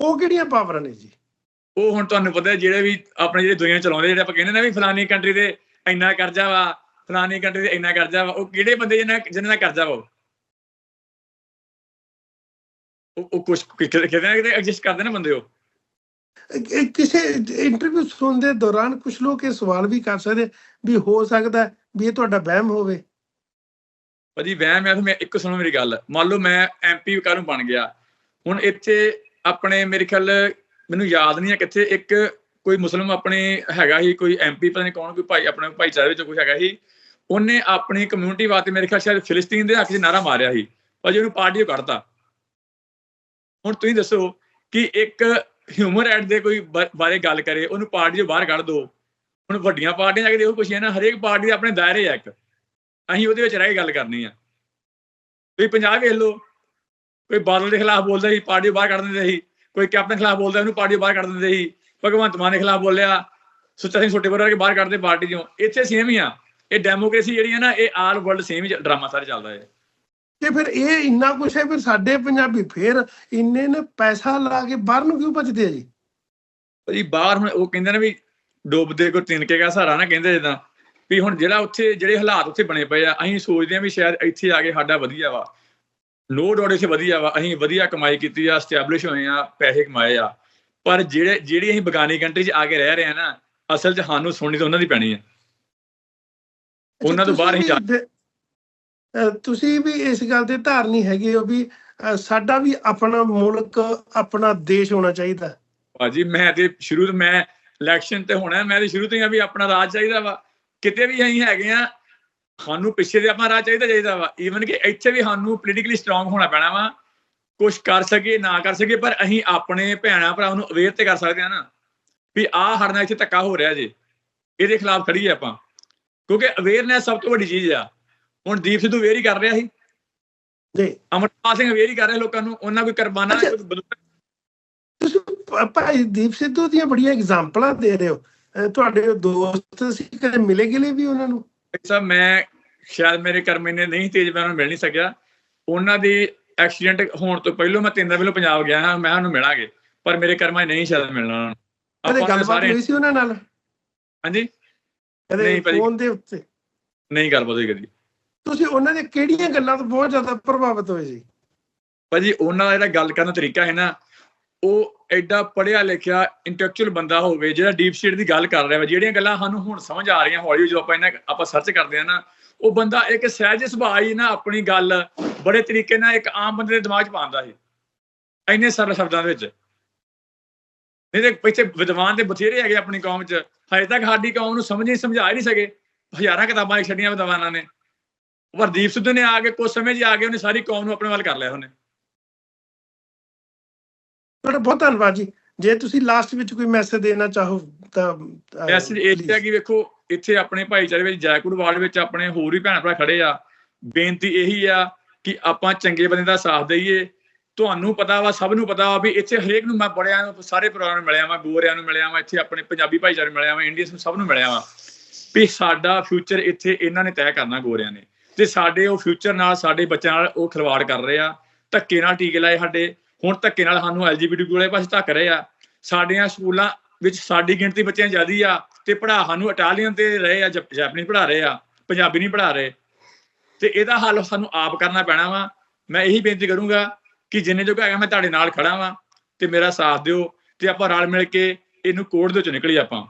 ਉਹ ਕਿਹੜੀਆਂ ਪਾਵਰਾਂ ਨੇ ਜੀ? ਉਹ ਹੁਣ ਤੁਹਾਨੂੰ ਪਤਾ ਹੈ ਜਿਹੜੇ ਵੀ ਆਪਣੇ ਜਿਹੜੇ ਦੁਨੀਆ ਚਲਾਉਂਦੇ ਜਿਹੜੇ ਆਪਾਂ ਕਹਿੰਦੇ ਨੇ ਵੀ ਫਲਾਨੀ ਕੰਟਰੀ ਦੇ ਇੰਨਾ ਕਰਜ਼ਾ ਵਾ ਫਲਾਨੀ ਕੰਟਰੀ ਦੇ ਇੰਨਾ ਕਰਜ਼ਾ ਵਾ ਉਹ ਕਿਹੜੇ ਬੰਦੇ ਜਿਹਨਾਂ ਜਿਹਨਾਂ ਦਾ ਕਰਜ਼ਾ ਵਾ ਉਹ? ਉਹ ਕੁਝ ਕਿਤੇ ਨਾ ਕਿਤੇ ਐਗਜ਼ਿਸਟ ਕਰਦੇ ਨੇ ਬੰਦੇ ਉਹ? ਕਿਸੇ ਇੰਟਰਵਿਊ ਸੁਣਨ ਦੇ ਦੌਰਾਨ ਕੁਝ ਲੋਕ ਇਹ ਸਵਾਲ ਵੀ ਕਰ ਸਕਦੇ ਵੀ ਹੋ ਸਕਦਾ ਵੀ ਇਹ ਤੁਹਾਡਾ ਵਹਿਮ ਹੋਵੇ। ਭਾਜੀ ਵਹਿਮ ਹੈ ਮੈਂ ਇੱਕ ਸੁਣੋ ਮੇਰੀ ਗੱਲ। ਮੰਨ ਲਓ ਮੈਂ ਐਮਪੀ ਕਾਹਨੂੰ ਬਣ ਗਿਆ। ਹੁਣ ਇੱਥੇ ਆਪਣੇ ਮੇਰੇ ਖਿਆਲ ਮੈਨੂੰ ਯਾਦ ਨਹੀਂ ਹੈ ਕਿੱਥੇ ਇੱਕ ਕੋਈ ਮੁਸਲਮ ਆਪਣੇ ਹੈਗਾ ਹੀ, ਕੋਈ ਐਮਪੀ ਪਤਾ ਨਹੀਂ ਕੌਣ, ਕੋਈ ਭਾਈ, ਆਪਣੇ ਭਾਈਚਾਰੇ ਵਿੱਚ ਕੋਈ ਹੈਗਾ ਹੀ, ਉਹਨੇ ਆਪਣੀ ਕਮਿਊਨਿਟੀ ਵਾਸਤੇ ਮੇਰੇ ਖਿਆਲ ਸ਼ਾਇਦ ਫਿਲਸਤੀਨ ਦੇ ਹੱਕ 'ਚ ਨਾਰਾ ਮਾਰਿਆ ਸੀ, ਭਾਜੀ ਉਹਨੂੰ ਪਾਰਟੀ ਤੋਂ ਕੱਢਤਾ। ਹੁਣ ਤੁਸੀਂ ਦੱਸੋ ਕਿ ਇੱਕ ਹਿਊਮਨ ਰਾਈਟ ਦੇ ਕੋਈ ਬ- ਬਾਰੇ ਗੱਲ ਕਰੇ, ਉਹਨੂੰ ਪਾਰਟੀ 'ਚੋਂ ਬਾਹਰ ਕੱਢ ਦਿਓ ਹੁਣ ਵੱਡੀਆਂ ਪਾਰਟੀਆਂ ਜਾ ਕੇ ਦੇਖੋ ਕੁਛ ਹੈ ਨਾ, ਹਰੇਕ ਪਾਰਟੀ ਦੇ ਆਪਣੇ ਦਾਇਰੇ ਆ ਇੱਕ। ਅਸੀਂ ਉਹਦੇ ਵਿੱਚ ਰਹਿ ਕੇ ਗੱਲ ਕਰਨੀ ਆ। ਤੁਸੀਂ ਪੰਜਾਬ ਵੇਖ ਲਓ, ਕੋਈ ਬਾਦਲ ਦੇ ਖਿਲਾਫ ਬੋਲਦਾ ਸੀ, ਪਾਰਟੀ ਬਾਹਰ ਕੱਢ ਦਿੰਦੇ ਸੀ। ਕੋਈ ਕੈਪਟਨ ਖਿਲਾਫ ਬੋਲਦਾ, ਉਹਨੂੰ ਪਾਰਟੀ ਬਾਹਰ ਕੱਢ ਦਿੰਦੇ ਸੀ। ਭਗਵੰਤ ਮਾਨ ਦੇ ਖਿਲਾਫ ਬੋਲਿਆ ਸੁੱਚਾ ਸਿੰਘ ਛੋਟੇ ਵਰਗੇ ਬਾਹਰ ਕੱਢਦੇ ਪਾਰਟੀ ਚੋਂ। ਇੱਥੇ ਸੇਮ ਹੀ ਆ। ਇਹ ਡੈਮੋਕ੍ਰੇਸੀ ਜਿਹੜੀ ਹੈ ਨਾ ਇਹ ਆਲ ਵਰਲਡ ਸੇਮ ਹੀ ਡਰਾਮਾ ਸਾਰੇ ਚੱਲਦਾ ਹੈ। ਤੇ ਫਿਰ ਇਹ ਇੰਨਾ ਕੁਝ ਹੈ ਫਿਰ ਸਾਡੇ ਪੰਜਾਬੀ ਫਿਰ ਇੰਨੇ ਨੇ ਪੈਸਾ ਲਾ ਕੇ ਬਾਹਰ ਨੂੰ ਕਿਉਂ ਭੱਜਦੇ ਆ ਜੀ? ਭਾਜੀ ਬਾਹਰ ਹੁਣ ਉਹ ਕਹਿੰਦੇ ਨੇ ਵੀ ਡੁੱਬਦੇ ਕੋ ਤਿਨਕੇ ਦਾ ਸਹਾਰਾ ਨਾ ਕਹਿੰਦੇ ਜਿੱਦਾਂ। ਵੀ ਹੁਣ ਜਿਹੜਾ ਉੱਥੇ ਜਿਹੜੇ ਹਾਲਾਤ ਉੱਥੇ ਬਣੇ ਪਏ ਆ ਅਸੀਂ ਸੋਚਦੇ ਆ ਵੀ ਸ਼ਾਇਦ ਇੱਥੇ ਆ ਕੇ ਸਾਡਾ ਵਧੀਆ ਵਾ। ਨੋ ਡਾਊਟ ਇੱਥੇ ਵਧੀਆ ਵਾ। ਅਸੀਂ ਵਧੀਆ ਕਮਾਈ ਕੀਤੀ ਆ ਸਟੈਬਲਿਸ਼ ਹੋਏ ਆ ਪੈਸੇ ਕਮਾਏ ਆ। ਪਰ ਜਿਹੜੇ ਜਿਹੜੀ ਅਸੀਂ ਬਗਾਨੀ ਕੰਟਰੀ 'ਚ ਆ ਕੇ ਰਹਿ ਰਹੇ ਆ ਨਾ ਅਸਲ 'ਚ ਸਾਨੂੰ ਸੁਣਨੀ ਤਾਂ ਉਹਨਾਂ ਦੀ ਪੈਣੀ ਆ ਉਹਨਾਂ ਤੋਂ ਬਾਹਰ ਹੀ ਜਾ- ਤੁਸੀਂ ਵੀ- ਇਸ ਗੱਲ ਦੇ ਧਾਰਨੀ ਹੈਗੇ ਹੋ ਵੀ ਸਾਡਾ ਵੀ ਆਪਣਾ ਮੁਲਕ ਆਪਣਾ ਦੇਸ਼ ਹੋਣਾ ਚਾਹੀਦਾ। ਭਾਜੀ ਮੈਂ ਤੇ ਸ਼ੁਰੂ ਤੋਂ ਮੈਂ ਇਲੈਕਸ਼ਨ ਤੇ ਹੋਣਾ ਮੈਂ ਤੇ ਸ਼ੁਰੂ ਤੋਂ ਹੀ ਆ ਵੀ ਆਪਣਾ ਰਾਜ ਚਾਹੀਦਾ ਵਾ। ਕਿਤੇ ਵੀ ਅਸੀਂ ਹੈਗੇ ਆ ਸਾਨੂੰ ਪਿੱਛੇ ਦੇ ਆਪਣਾ ਰਾਜ ਚਾਹੀਦਾ ਚਾਹੀਦਾ ਵਾ। ਈਵਨ ਕਿ ਇੱਥੇ ਵੀ ਸਾਨੂੰ ਪੋਲੀਟੀਕਲੀ ਸਟਰੋਂਗ ਹੋਣਾ ਪੈਣਾ ਵਾ। ਕੁਝ ਕਰ ਸਕੇ ਨਾ ਕਰ ਸਕੇ ਪਰ ਅਸੀਂ ਆਪਣੇ ਭੈਣਾਂ ਭਰਾਵਾਂ ਨੂੰ ਅਵੇਅਰ ਤੇ ਕਰ ਸਕਦੇ ਆ ਨਾ ਵੀ ਆਹ ਸਾਡੇ ਨਾਲ ਇੱਥੇ ਧੱਕਾ ਹੋ ਰਿਹਾ ਜੀ। ਇਹਦੇ ਖਿਲਾਫ ਖੜੀਏ ਆਪਾਂ। ਕਿਉਂਕਿ ਅਵੇਅਰਨੈਸ ਸਭ ਤੋਂ ਵੱਡੀ ਚੀਜ਼ ਆ। ਹੁਣ ਦੀਪ ਸਿੱਧੂ ਹੀ ਕਰ ਰਿਹਾ ਸੀ। ਜੀ। ਅਮਰਪਾਲ ਸਿੰਘ ਅਵੇਅਰ ਹੀ ਕਰ ਰਿਹਾ ਲੋਕਾਂ ਨੂੰ। ਉਹਨਾਂ ਕੋਈ ਕਰਬਾਨਾ ਭਾਈ ਦੀਪ ਸਿੱਧੂ ਦੀਆਂ ਬੜੀਆਂ ਐਗਜ਼ਾਮਪਲਾਂ ਦੇ ਰਹੇ ਹੋ। ਤੁਹਾਡੇ ਦੋਸਤ ਸੀ ਕਦੇ ਮਿਲੇ ਗਿਲੇ ਵੀ ਉਹਨਾਂ ਨੂੰ? ਸਾਹਿਬ ਮੈਂ ਸ਼ਾਇਦ ਮੇਰੇ ਕਰਮੇ ਨੇ ਨਹੀਂ ਤੇਜ ਮੈਂ ਉਹਨਾਂ ਮਿਲ ਨਹੀਂ ਸਕਿਆ। ਉਹਨਾਂ ਦੀ ਐਕਸੀਡੈਂਟ ਹੋਣ ਤੋਂ ਪਹਿਲਾਂ ਮੈਂ ਤਿੰਨ ਦਿਨ ਪਹਿਲਾਂ ਪੰਜਾਬ ਗਿਆ ਹਾਂ ਮੈਂ ਉਹਨੂੰ ਮਿਲਾਂਗੇ ਪਰ ਮੇਰੇ ਕਰਮਾਂ 'ਚ ਨਹੀਂ ਸ਼ਾਇਦ ਮਿਲਣਾ ਉਹਨਾਂ। ਨੂੰ ਕਦੇ ਗੱਲਬਾਤ ਹੋਈ ਸੀ ਉਹਨਾਂ ਨਾਲ? ਹਾਂਜੀ? ਕਦੇ। ਫੋਨ ਦੇ ਉੱਤੇ? ਨਹੀਂ ਗੱਲਬਾਤ ਹੋਈ ਕਦੀ। ਤੁਸੀਂ ਉਹਨਾਂ ਦੀਆਂ ਕਿਹੜੀਆਂ ਗੱਲਾਂ ਤੋਂ ਬਹੁਤ ਜ਼ਿਆਦਾ ਪ੍ਰਭਾਵਿਤ ਹੋਏ ਸੀ? ਭਾਜੀ ਉਹਨਾਂ ਦਾ ਜਿਹੜਾ ਗੱਲ ਕਰਨ ਦਾ ਤਰੀਕਾ ਹੈ ਨਾ ਉਹ ਐਡਾ ਪੜ੍ਹਿਆ ਲਿਖਿਆ ਇੰਟੈਲੈਕਚੁਅਲ ਬੰਦਾ ਹੋਵੇ ਜਿਹੜਾ ਡੀਪ ਸਟੇਟ ਦੀ ਗੱਲ ਕਰ ਰਿਹਾ ਵਾ ਜਿਹੜੀਆਂ ਗੱਲਾਂ ਸਾਨੂੰ ਹੁਣ ਸਮਝ ਆ ਰਹੀਆਂ ਹੌਲੀ ਜਦੋਂ ਆਪਾਂ ਇਹਨਾਂ ਆਪਾਂ ਸਰਚ ਕਰਦੇ ਆ ਨਾ ਉਹ ਬੰਦਾ ਇੱਕ ਸਹਿਜ ਸੁਭਾਅ ਹੀ ਨਾ ਆਪਣੀ ਗੱਲ ਬੜੇ ਤਰੀਕੇ ਨਾਲ ਇੱਕ ਆਮ ਬੰਦੇ ਦੇ ਦਿਮਾਗ 'ਚ ਪਾਉਂਦਾ ਸੀ। ਇੰਨੇ ਸਰਲ ਸ਼ਬਦਾਂ ਦੇ ਵਿੱਚ। ਨਹੀਂ ਤੇ ਪਿੱਛੇ ਵਿਦਵਾਨ ਦੇ ਬਥੇਰੇ ਹੈਗੇ ਆਪਣੀ ਕੌਮ 'ਚ। ਹਜੇ ਤੱਕ ਸਾਡੀ ਕੌਮ ਨੂੰ ਸਮਝ ਨਹੀਂ ਸਮਝਾ ਨਹੀਂ ਸਕੇ। ਹਜ਼ਾਰਾਂ ਕਿਤਾਬਾਂ ਛੱਡੀਆਂ ਵਿਦਵਾਨਾਂ ਨੇ। ਪਰ ਦੀਪ ਸਿੱਧੂ ਨੇ ਆ ਕੇ ਕੁਝ ਸਮੇਂ 'ਚ ਆ ਕੇ ਉਹਨੇ ਸਾਰੀ ਕੌਮ ਨੂੰ ਆਪਣੇ ਵੱਲ ਕਰ ਲਿਆ ਉਹਨੇ। ਤੁਹਾਡਾ ਬਹੁਤ ਧੰਨਵਾਦ ਜੀ। ਜੇ ਤੁਸੀਂ ਲਾਸਟ ਵਿੱਚ ਕੋਈ ਮੈਸੇਜ ਦੇਣਾ ਚਾਹੋ ਤਾਂ ਮੈਸੇਜ ਇਹ। ਹੈ ਕਿ ਵੇਖੋ ਇੱਥੇ ਆਪਣੇ ਭਾਈਚਾਰੇ ਵਿੱਚ ਜੈਕੁੜ ਵਾਰਡ ਵਿੱਚ ਆਪਣੇ ਹੋਰ ਵੀ ਭੈਣ ਭਰਾ ਖੜੇ ਆ। ਬੇਨਤੀ ਇਹੀ ਆ ਕਿ ਆਪਾਂ ਚੰਗੇ ਬੰਦੇ ਦਾ ਸਾਥ ਦਈਏ। ਤੁਹਾਨੂੰ ਪਤਾ ਵਾ, ਸਭ ਨੂੰ ਪਤਾ ਵਾ ਵੀ ਇੱਥੇ ਹਰੇਕ ਨੂੰ ਮੈਂ ਬੜਿਆਂ ਨੂੰ, ਸਾਰੇ ਪਰਿਵਾਰਾਂ ਨੂੰ ਮਿਲਿਆ ਵਾਂ, ਗੋਰਿਆਂ ਨੂੰ ਮਿਲਿਆ ਵਾਂ, ਇੱਥੇ ਆਪਣੇ ਪੰਜਾਬੀ ਭਾਈਚਾਰੇ ਨੂੰ ਮਿਲਿਆ ਵਾਂ ਇੰਡੀਅਨਸ ਨੂੰ ਸਭ ਨੂੰ ਮਿਲਿਆ ਵਾ ਵੀ ਸਾਡਾ ਫਿਊਚਰ ਇੱਥੇ ਇਹਨਾਂ ਨੇ ਤੈਅ ਕਰਨਾ ਗੋਰਿਆਂ ਨੇ। ਤੇ ਸਾਡੇ ਉਹ ਫਿਊਚਰ ਨਾਲ, ਸਾਡੇ ਬੱਚਿਆਂ ਨਾਲ ਉਹ ਖਿਲਵਾੜ ਕਰ ਰਹੇ ਆ। ਧੱਕੇ ਨਾਲ ਟੀਕੇ ਲਾਏ ਸਾਡੇ। ਹੁਣ ਧੱਕੇ ਨਾਲ ਸਾਨੂੰ ਐਲਜੀਬੀਟੀ ਕੋਲੇ ਪਾਸੇ ਧੱਕ ਰਹੇ ਆ। ਸਾਡੀਆਂ ਸਕੂਲਾਂ ਵਿੱਚ ਸਾਡੀ ਗਿਣਤੀ ਬੱਚਿਆਂ ਜ਼ਿਆਦੀ ਆ। ਤੇ ਪੜ੍ਹਾ ਸਾਨੂੰ ਇਟਾਲੀਅਨ ਤੇ ਰਹੇ ਆ ਜਪ- ਜੈਪਨੀਜ਼ ਪੜ੍ਹਾ ਰਹੇ ਆ ਪੰਜਾਬੀ ਨਹੀਂ ਪੜ੍ਹਾ ਰਹੇ। ਤੇ ਇਹਦਾ ਹੱਲ ਸਾਨੂੰ ਆਪ ਕਰਨਾ ਪੈਣਾ ਵਾ। ਮੈਂ ਇਹੀ ਬੇਨਤੀ ਕਰੂੰਗਾ ਕਿ ਜਿੰਨੇ ਜੋਗਾ ਹੈਗਾ ਮੈਂ ਤੁਹਾਡੇ ਨਾਲ ਖੜਾ ਵਾਂ ਤੇ ਮੇਰਾ ਸਾਥ ਦਿਓ ਤੇ ਆਪਾਂ ਰਲ ਮਿਲ ਕੇ ਇਹਨੂੰ ਕੋੜ ਦੇ ਵਿੱਚੋਂ ਨਿਕਲੀ ਆਪਾਂ।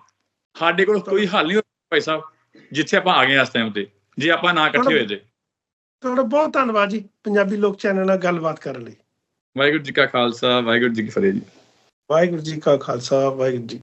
ਸਾਡੇ ਕੋਲ ਕੋਈ ਹੱਲ ਨਹੀਂ ਭਾਈ ਸਾਹਿਬ ਜਿੱਥੇ ਆਪਾਂ ਆ ਗਏ ਇਸ ਟਾਈਮ ਤੇ। ਜੇ ਆਪਾਂ ਨਾ ਇਕੱਠੇ ਹੋਏ ਤੇ। ਤੁਹਾਡਾ ਬਹੁਤ ਧੰਨਵਾਦ ਜੀ ਪੰਜਾਬੀ ਲੋਕ ਚੈਨਲ ਨਾਲ ਗੱਲਬਾਤ ਕਰਨ ਲਈ। ਵਾਹਿਗੁਰੂ ਜੀ ਕਾ ਖਾਲਸਾ ਵਾਹਿਗੁਰੂ ਜੀ ਕੀ ਫਤਿਹ ਜੀ। ਵਾਹਿਗੁਰੂ ਜੀ ਕਾ ਖਾਲਸਾ ਵਾਹਿਗੁਰੂ ਜੀ